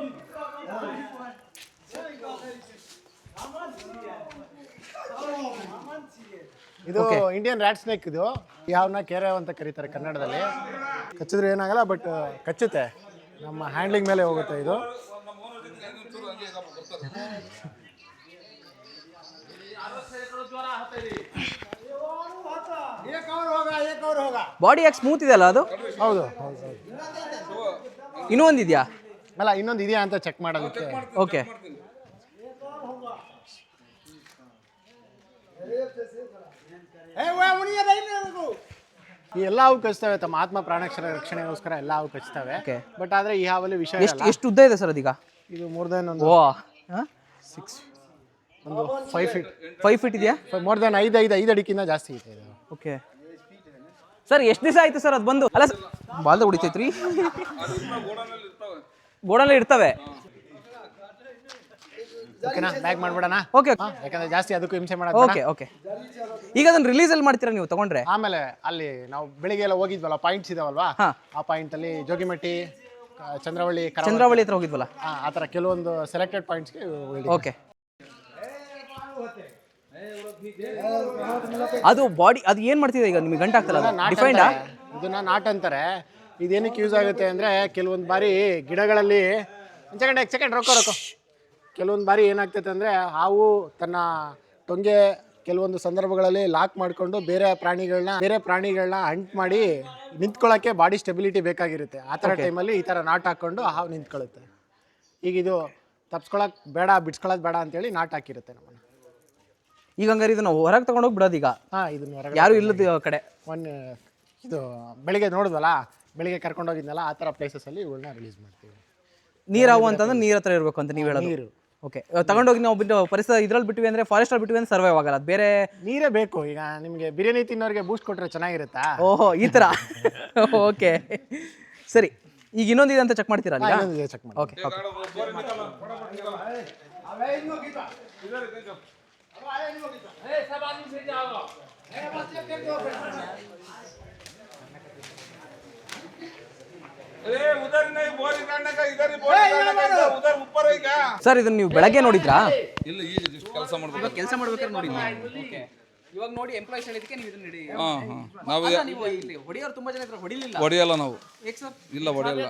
ಇದು ಇಂಡಿಯನ್ ರ್ಯಾಟ್ ಸ್ನೇಕ್ ಇದು. ಯಾವನ್ನ ಕೆರೆ ಅಂತ ಕರೀತಾರೆ ಕನ್ನಡದಲ್ಲಿ. ಕಚ್ಚಿದ್ರೆ ಏನಾಗಲ್ಲ ಬಟ್ ಕಚ್ಚುತ್ತೆ. ನಮ್ಮ ಹ್ಯಾಂಡ್ಲಿಂಗ್ ಮೇಲೆ ಹೋಗುತ್ತೆ ಇದು. ಬಾಡಿ ಯಾಕೆ ಸ್ಮೂತ್ ಇದೆ ಅಲ್ಲ ಅದು? ಹೌದು ಹೌದು ಹೌದು. ಇನ್ನೂ ಒಂದಿದ್ಯಾ ಅಲ್ಲ ಇನ್ನೊಂದು ಇದೆಯಾ ಅಂತ ಚೆಕ್ ಮಾಡೋದಕ್ಕೆ ಓಕೆ ಈ ಎಲ್ಲ ಅವು ಕಚ್ತವೆ ತಮ್ಮ ಆತ್ಮ ಪ್ರಾಣಕ್ಷರ ರಕ್ಷಣೆಗೋಸ್ಕರ ಎಲ್ಲ ಅವು ಕಚ್ತವೆ. Okay. ಬಟ್ ಆದ್ರೆ ಈ ಹಾವಲ್ಲಿ ವಿಷಯ ಎಷ್ಟು ಎಷ್ಟು ಉದ್ದ ಇದೆ ಸರ್ ಅದೀಗ? ಇದು ಮೋರ್ ದನ್ ಒಂದು ಓ ಸಿಕ್ಸ್ ಒಂದು ಫೈವ್ ಫೀಟ್ ಫೈವ್ ಫೀಟ್ ಇದೆಯಾ? ಮೋರ್ ದನ್ ಐದು ಐದು ಐದು ಅಡಿಕಿಂತ ಜಾಸ್ತಿ ಇದೆ ಇದು. ಓಕೆ ಸರ್ ಎಷ್ಟು ದಿವಸ ಆಯ್ತು ಸರ್ ಅದು ಬಂದು? ಅಲ್ಲ ಬಾಲ್ದ ಹೊಡಿತೈತ್ರಿ? ಗೋಡನಲ್ಲಿ ಇರ್ತಾವೆ. ಗೋಡಲ್ಲೇ ಇರ್ತವೆ. ಓಕೆನಾ? ಬ್ಯಾಗ್ ಮಾಡ್ಬಿಡೋಣ? ಓಕೆ ಯಾಕಂದ್ರೆ ಜಾಸ್ತಿ ಅದಕ್ಕೂ ಹಿಂಸೆ ಮಾಡೋದು ಓಕೆ ಓಕೆ ಈಗ ಅದನ್ನ ರಿಲೀಸ್ ಅಲ್ಲಿ ಮಾಡ್ತೀರಾ ನೀವು ತಗೊಂಡ್ರೆ? ಆಮೇಲೆ ಅಲ್ಲಿ ನಾವು ಬೆಳಿಗ್ಗೆ ಎಲ್ಲ ಹೋಗಿದ್ವಲ್ಲ ಪಾಯಿಂಟ್ಸ್ ಇದಾವಲ್ವಾ. ಆ ಪಾಯಿಂಟ್ ಅಲ್ಲಿ ಜೋಗಿಮಟ್ಟಿ ಚಂದ್ರವಳ್ಳಿ ಕರಾವಳಿ. ಚಂದ್ರಾವಳಿ ಹತ್ರ ಹೋಗಿದ್ವಲ್ಲ? ಆ ಆ ಥರ ಕೆಲವೊಂದು ಸೆಲೆಕ್ಟೆಡ್ ಪಾಯಿಂಟ್ಸ್ಗೆ ಓಕೆ ಅದು ಬಾಡಿ ಅದು ಏನ್ ಮಾಡ್ತಿದೆ ಈಗ? ನಿಮಗೆ ಗಂಟಾಗ್ತಲ್ಲ ಅದು? ಡಿಫೈಂಡ್ ಇದನ್ನ ನಾಟ್ ಅಂತಾರೆ. ಇದೇನಕ್ಕೆ ಯೂಸ್ ಆಗುತ್ತೆ ಅಂದ್ರೆ ಕೆಲವೊಂದು ಬಾರಿ ಗಿಡಗಳಲ್ಲಿ ಒಂದ್ ಸೆಕೆಂಡ್ ರೊಕ್ಕ ರೊಕ್ಕ. ಕೆಲವೊಂದು ಬಾರಿ ಏನಾಗ್ತೈತೆ ಅಂದರೆ ಹಾವು ತನ್ನ ಟೊಂಗೆ ಕೆಲವೊಂದು ಸಂದರ್ಭಗಳಲ್ಲಿ ಲಾಕ್ ಮಾಡಿಕೊಂಡು ಬೇರೆ ಪ್ರಾಣಿಗಳನ್ನ ಬೇರೆ ಪ್ರಾಣಿಗಳನ್ನ ಹಂಟ್ ಮಾಡಿ ನಿಂತ್ಕೊಳ್ಳೋಕ್ಕೆ ಬಾಡಿ ಸ್ಟೆಬಿಲಿಟಿ ಬೇಕಾಗಿರುತ್ತೆ. ಆ ಥರ ಟೈಮಲ್ಲಿ ಈ ಥರ ನಾಟ್ ಹಾಕ್ಕೊಂಡು ಹಾವು ನಿಂತ್ಕೊಳ್ಳುತ್ತೆ. ಈಗ ಇದು ತಪ್ಸ್ಕೊಳಕ್ ಬೇಡ ಬಿಡ್ಸ್ಕೊಳ್ಳೋದು ಬೇಡ ಅಂತೇಳಿ ನಾಟ್ ಹಾಕಿರುತ್ತೆ ನಮ್ಮನ್ನು. ಈಗ ಹಂಗಾರೆ ಇದನ್ನ ಹೊರಗೆ ತಗೊಂಡೋಗಿ ಬಿಡೋದು ಈಗ? ಹಾಂ ಇದನ್ನ ಹೊರಗೆ ಯಾರು ಇಲ್ಲದ ಕಡೆ? ಒನ್ ಇದು ಬೆಳಿಗ್ಗೆ ನೋಡಿದ್ವಲ್ಲ ಬೆಳಿಗ್ಗೆ ಕರ್ಕೊಂಡೋಗಿದ್ನಲ್ಲ ಆ ಥರ ಪ್ಲೇಸಸಲ್ಲಿ ಇವುಗಳನ್ನ ರಿಲೀಸ್ ಮಾಡ್ತೀವಿ. ನೀರಾವು ಅಂತಂದ್ರೆ ನೀರ ಹತ್ರ ಇರಬೇಕು ಅಂತ ನೀವು ಹೇಳೋದು. ನೀರು. ಓಕೆ ತಗೊಂಡೋಗಿ ನಾವು ಬಿಟ್ಟು ಪರಿಸರ ಇದ್ರಲ್ಲಿ ಬಿಟ್ವಿ ಅಂದ್ರೆ ಫಾರೆಸ್ಟ್ ಅಲ್ಲಿ ಬಿಟ್ವಿ ಅಂದ್ರೆ ಸರ್ವೈವ್ ಆಗಲ್ಲ. ಅದು ಬೇರೆ ನೀರೇ ಬೇಕು. ಈಗ ನಿಮಗೆ ಬಿರಿಯಾನಿ ತಿನ್ನೋರಿಗೆ ಬೂಸ್ಟ್ ಕೊಟ್ಟರೆ ಚೆನ್ನಾಗಿರುತ್ತಾ? ಓಹೋ ಈ ತರ. ಓಕೆ ಸರಿ. ಈಗ ಇನ್ನೊಂದಿದೆ ಅಂತ ಚೆಕ್ ಮಾಡ್ತೀರಾ ಇನ್ನೊಂದು ಚೆಕ್ ಮಾಡಿ ಓಕೆ ಓಕೆ ಸರ್ ಇದನ್ನ ನೀವು ಬೆಳಗ್ಗೆ ನೋಡಿದ್ರಾ? ಇಲ್ಲ ಈಗ ಕೆಲಸ ಮಾಡ್ಬೇಕು. ಕೆಲಸ ಮಾಡ್ಬೇಕಾದ್ರೆ ನೋಡಿ ಓಕೆ ಇವಾಗ ನೋಡಿ ಎಂಪ್ಲಾಯ್ಸ್ ಹೇಳಿದಕ್ಕೆ ನೀವು ಇದನ್ನ ಹಿಡಿ ಹಾ. ಹಾ ನಾವು ಅಲ್ಲ, ನೀವು ಇಲ್ಲಿ ಹೊಡಿಯೋರು ತುಂಬಾ ಜನ ಇದ್ರೆ ಹೊಡಿಲಿಲ್ಲ. ಹೊಡೆಯಲ್ಲ ನಾವು. ಏಕ್ ಸರ್? ಇಲ್ಲ ಹೊಡೆಯಲ್ಲ.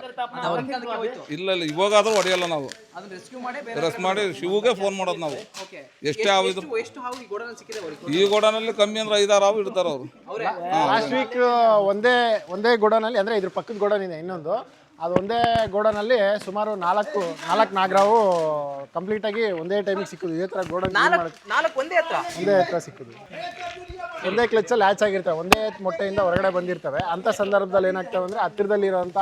ಅದಕ್ಕೆ ಹೋಯ್ತು. ಇಲ್ಲ ಇಲ್ಲ ಇವಾಗಾದ್ರೂ ಹೊಡೆಯಲ್ಲ ನಾವು. ಅದನ್ನ ರೆಸ್ಕ್ಯೂ ಮಾಡಿ ಬೇರೆ ರೆಸ್ಟ್ ಮಾಡಿ ಶಿವಗೆ ಫೋನ್ ಮಾಡೋದು ನಾವು. ಓಕೆ ಎಷ್ಟೇ ಹಾವು ಇದ್ರು ಎಷ್ಟು ಎಷ್ಟು ಹಾವು ಈ ಗೋಡನಲ್ಲಿ ಸಿಕ್ಕಿದೆ ಅವ್ರಿಗೆ ಈ ಗೋಡನಲ್ಲಿ ಕಮ್ಮಿ ಅಂದ್ರೆ ಐದಾರು ಹಾವು ಇಡ್ತಾರ ಅವರು. ಅವರೇ. ಲಾಸ್ಟ್ ವೀಕ್ ಒಂದೇ ಒಂದೇ ಗೋಡನಲ್ಲಿ ಅಂದ್ರೆ ಇದ್ರ ಪಕ್ಕದ ಗೋಡನ್ ಇದೆ ಇನ್ನೊಂದು. ಅದು ಒಂದೇ ಗೋಡನಲ್ಲಿ ಸುಮಾರು ನಾಲ್ಕು ನಾಲ್ಕು ನಾಗರಾವು ಕಂಪ್ಲೀಟಾಗಿ ಒಂದೇ ಟೈಮಿಗೆ ಸಿಕ್ಕಿದ್ವು ಇದೇ ಥರ ಗೋಡನ್ ನಾಲ್ಕು ನಾಲ್ಕು ಒಂದೇ ಹತ್ರ? ಒಂದೇ ಹತ್ರ ಸಿಕ್ಕಿದ್ವು ಒಂದೇ ಕ್ಲಚ್ಚಲ್ಲಿ ಲ್ಯಾಚ್ ಆಗಿರ್ತವೆ. ಒಂದೇ ಮೊಟ್ಟೆಯಿಂದ ಹೊರಗಡೆ ಬಂದಿರ್ತವೆ. ಅಂಥ ಸಂದರ್ಭದಲ್ಲಿ ಏನಾಗ್ತವೆ ಅಂದರೆ ಹತ್ತಿರದಲ್ಲಿರೋಂಥ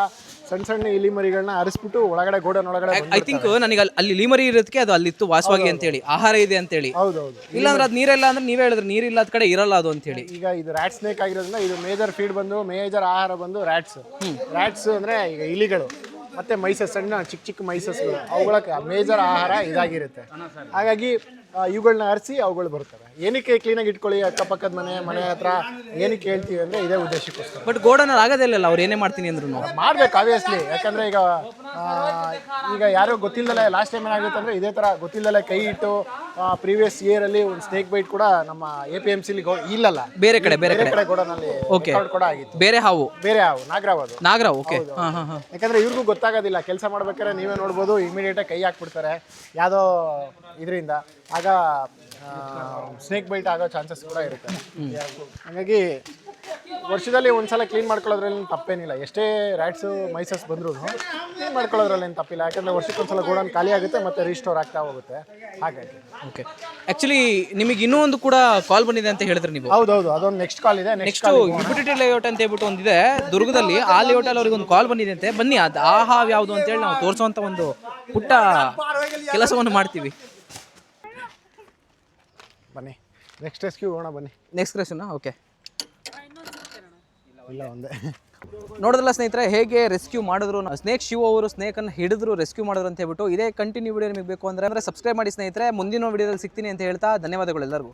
ಸಣ್ಣ ಸಣ್ಣ ಇಲಿ ಮರಿಗಳನ್ನ ಅರಿಸ್ಬಿಟ್ಟು ಒಳಗಡೆ ಗೋಡನ್ ಒಳಗಡೆ ಐ. ಥಿಂಕ್ ನನಗೆ ಅಲ್ಲಿ- ಅಲ್ಲಿ ಲೀಮರಿ ಇರೋದಕ್ಕೆ ಅದು ಅಲ್ಲಿತ್ತು ವಾಸವಾಗಿ ಅಂತೇಳಿ. ಆಹಾರ ಇದೆ ಅಂತೇಳಿ. ಹೌದೌದು. ಇಲ್ಲಾಂದ್ರೆ ಅದು ನೀರಿಲ್ಲ ಅಂದ್ರೆ ನೀವೇ ಹೇಳಿದ್ರೆ ನೀರಿಲ್ಲದ ಕಡೆ ಇರಲ್ಲ ಅದು ಅಂತೇಳಿ. ಈಗ ಇದು ರ್ಯಾಟ್ ಸ್ನೇಕ್ ಆಗಿರೋದ್ರಿಂದ ಇದು ಮೇಜರ್ ಫೀಡ್ ಬಂದು ಮೇಜರ್ ಆಹಾರ ಬಂದು ರ್ಯಾಟ್ಸ್ ರ್ಯಾಟ್ಸ್ ಅಂದ್ರೆ ಈಗ ಇಲಿಗಳು ಮತ್ತೆ ಮೈಸಸ್ ಸಣ್ಣ ಚಿಕ್ಕ ಚಿಕ್ಕ ಮೈಸಸ್ಗಳು. ಅವುಗಳ ಮೇಜರ್ ಆಹಾರ ಇದಾಗಿರುತ್ತೆ. ಹಾಗಾಗಿ ಇವುಗಳನ್ನ ಅರಿಸಿ ಅವುಗಳು ಬರ್ತವೆ ಏನಕ್ಕೆ ಕ್ಲೀನಾಗಿ ಇಟ್ಕೊಳ್ಳಿ ಅಕ್ಕಪಕ್ಕದ ಮನೆ ಮನೆ ಹತ್ರ? ಏನಕ್ಕೆ ಹೇಳ್ತೀವಿ ಅಂದ್ರೆ ಇದೇ ಉದ್ದೇಶಕ್ಕೋಸ್ಕರ. ಬಟ್ ಗೋಡನಲ್ಲಿ ಆಗೋದೇ ಇಲ್ಲ ಅವ್ರು ಏನೇ ಮಾಡ್ತೀನಿ ಅಂದ್ರು ಮಾಡ್ಬೇಕು ಆಬ್ವಿಯಸ್ಲಿ ಯಾಕಂದ್ರೆ ಈಗ ಈಗ ಯಾರೋ ಗೊತ್ತಿಲ್ಲದಲ್ಲೇ ಲಾಸ್ಟ್ ಟೈಮ್ ಏನಾಗುತ್ತೆ ಅಂದ್ರೆ ಇದೇ ತರ ಗೊತ್ತಿಲ್ಲದಲ್ಲೇ ಕೈ ಇಟ್ಟು ಪ್ರೀವಿಯಸ್ ಇಯರ್ ಅಲ್ಲಿ ಒಂದು ಸ್ನೇಕ್ ಬೈಟ್ ಕೂಡ ನಮ್ಮ ಎ ಪಿ ಎಂ ಸಿಲಿ ಇಲ್ಲಲ್ಲ. ಬೇರೆ ಕಡೆ ಬೇರೆ ಬೇರೆ ಕಡೆ. ಗೋಡನಲ್ಲಿ ಓಕೆ ಕೂಡ ಆಗಿತ್ತು. ಬೇರೆ ಹಾವು. ಬೇರೆ ಹಾವು ನಾಗರಾವ್ ಅದು. ನಾಗರ ಓಕೆ ಯಾಕಂದ್ರೆ ಇವ್ರಿಗೂ ಗೊತ್ತಾಗೋದಿಲ್ಲ ಕೆಲಸ ಮಾಡ್ಬೇಕಾದ್ರೆ ನೀವೇ ನೋಡ್ಬೋದು ಇಮಿಡಿಯೇಟಾಗಿ ಕೈ ಹಾಕ್ಬಿಡ್ತಾರೆ. ಯಾವುದೋ ಇದರಿಂದ. ಆಗ ಸ್ನೇಕ್ ಬೈಟ್ ಆಗೋ ಚಾನ್ಸಸ್ ಕೂಡ ಇರುತ್ತೆ. ಹಾಗಾಗಿ ವರ್ಷದಲ್ಲಿ ಒಂದ್ಸಲ ಕ್ಲೀನ್ ಮಾಡ್ಕೊಳ್ಳೋದ್ರಲ್ಲಿ ತಪ್ಪೇನಿಲ್ಲ. ಎಷ್ಟೇ ರ್ಯಾಟ್ಸು ಮೈಸಸ್ ಬಂದ್ರು ಕ್ಲೀನ್ ಮಾಡ್ಕೊಳ್ಳೋದ್ರಲ್ಲಿ ಏನು ತಪ್ಪಿಲ್ಲ. ಯಾಕಂದ್ರೆ ವರ್ಷಕ್ಕೊಂದ್ಸಲ ಗೋಡನ್ ಖಾಲಿ ಆಗುತ್ತೆ ಮತ್ತೆ ರೀಸ್ಟೋರ್ ಆಗ್ತಾ ಹೋಗುತ್ತೆ. ಹಾಗಾಗಿ. ಓಕೆ ಆ್ಯಕ್ಚುಲಿ ನಿಮಗೆ ಇನ್ನೂ ಒಂದು ಕೂಡ ಕಾಲ್ ಬಂದಿದೆ ಅಂತ ಹೇಳಿದ್ರೆ ನೀವು. ಹೌದೌದು. ಅದೊಂದು ನೆಕ್ಸ್ಟ್ ಕಾಲ್ ಇದೆ. ನೆಕ್ಸ್ಟ್ ನೆಕ್ಸ್ಟ್ ಲೇಔಟ್ ಅಂತ ಹೇಳ್ಬಿಟ್ಟು ಒಂದಿದೆ ದುರ್ಗದಲ್ಲಿ ಆ ಲೇಔಟ್ ಅಲ್ಲಿ ಅವ್ರಿಗೆ ಒಂದು ಕಾಲ್ ಬಂದಿದೆ ಅಂತೆ. ಬನ್ನಿ ಅದು ಆ ಹಾವ್ ಯಾವುದು ಅಂತೇಳಿ ನಾವು ತೋರಿಸುವಂತ ಒಂದು ಪುಟ್ಟ ಕೆಲಸವನ್ನು ಮಾಡ್ತೀವಿ. ಬನ್ನಿ. ನೆಕ್ಸ್ಟ್ ರೆಸ್ಕ್ಯೂ ಹೋಗೋಣ ಬನ್ನಿ. ನೆಕ್ಸ್ಟ್ ಕ್ವೆಶನ್ ಓಕೆ ಇಲ್ಲ ಒಂದೇ. ನೋಡಿದ್ರಲ್ಲ ಸ್ನೇಹಿತರೆ, ಹೇಗೆ ರೆಸ್ಕ್ಯೂ ಮಾಡಿದ್ರು ಸ್ನೇಕ್ ಶಿವ ಅವರು ಸ್ನೇಕನ್ನು ಹಿಡಿದ್ರು ರೆಸ್ಕ್ಯೂ ಮಾಡಿದ್ರು ಅಂತ ಹೇಳ್ಬಿಟ್ಟು ಇದೇ ಕಂಟಿನ್ಯೂ ವಿಡಿಯೋ ನಿಮಗೆ ಬೇಕು ಅಂದ್ರೆ ಅಂದ್ರೆ ಸಬ್ಸ್ಕ್ರೈಬ್ ಮಾಡಿ ಸ್ನೇಹಿತರೆ. ಮುಂದಿನ ವಿಡಿಯೋದಲ್ಲಿ ಸಿಗ್ತೀನಿ ಅಂತ ಹೇಳ್ತಾ ಧನ್ಯವಾದಗಳು ಎಲ್ಲರಿಗೂ.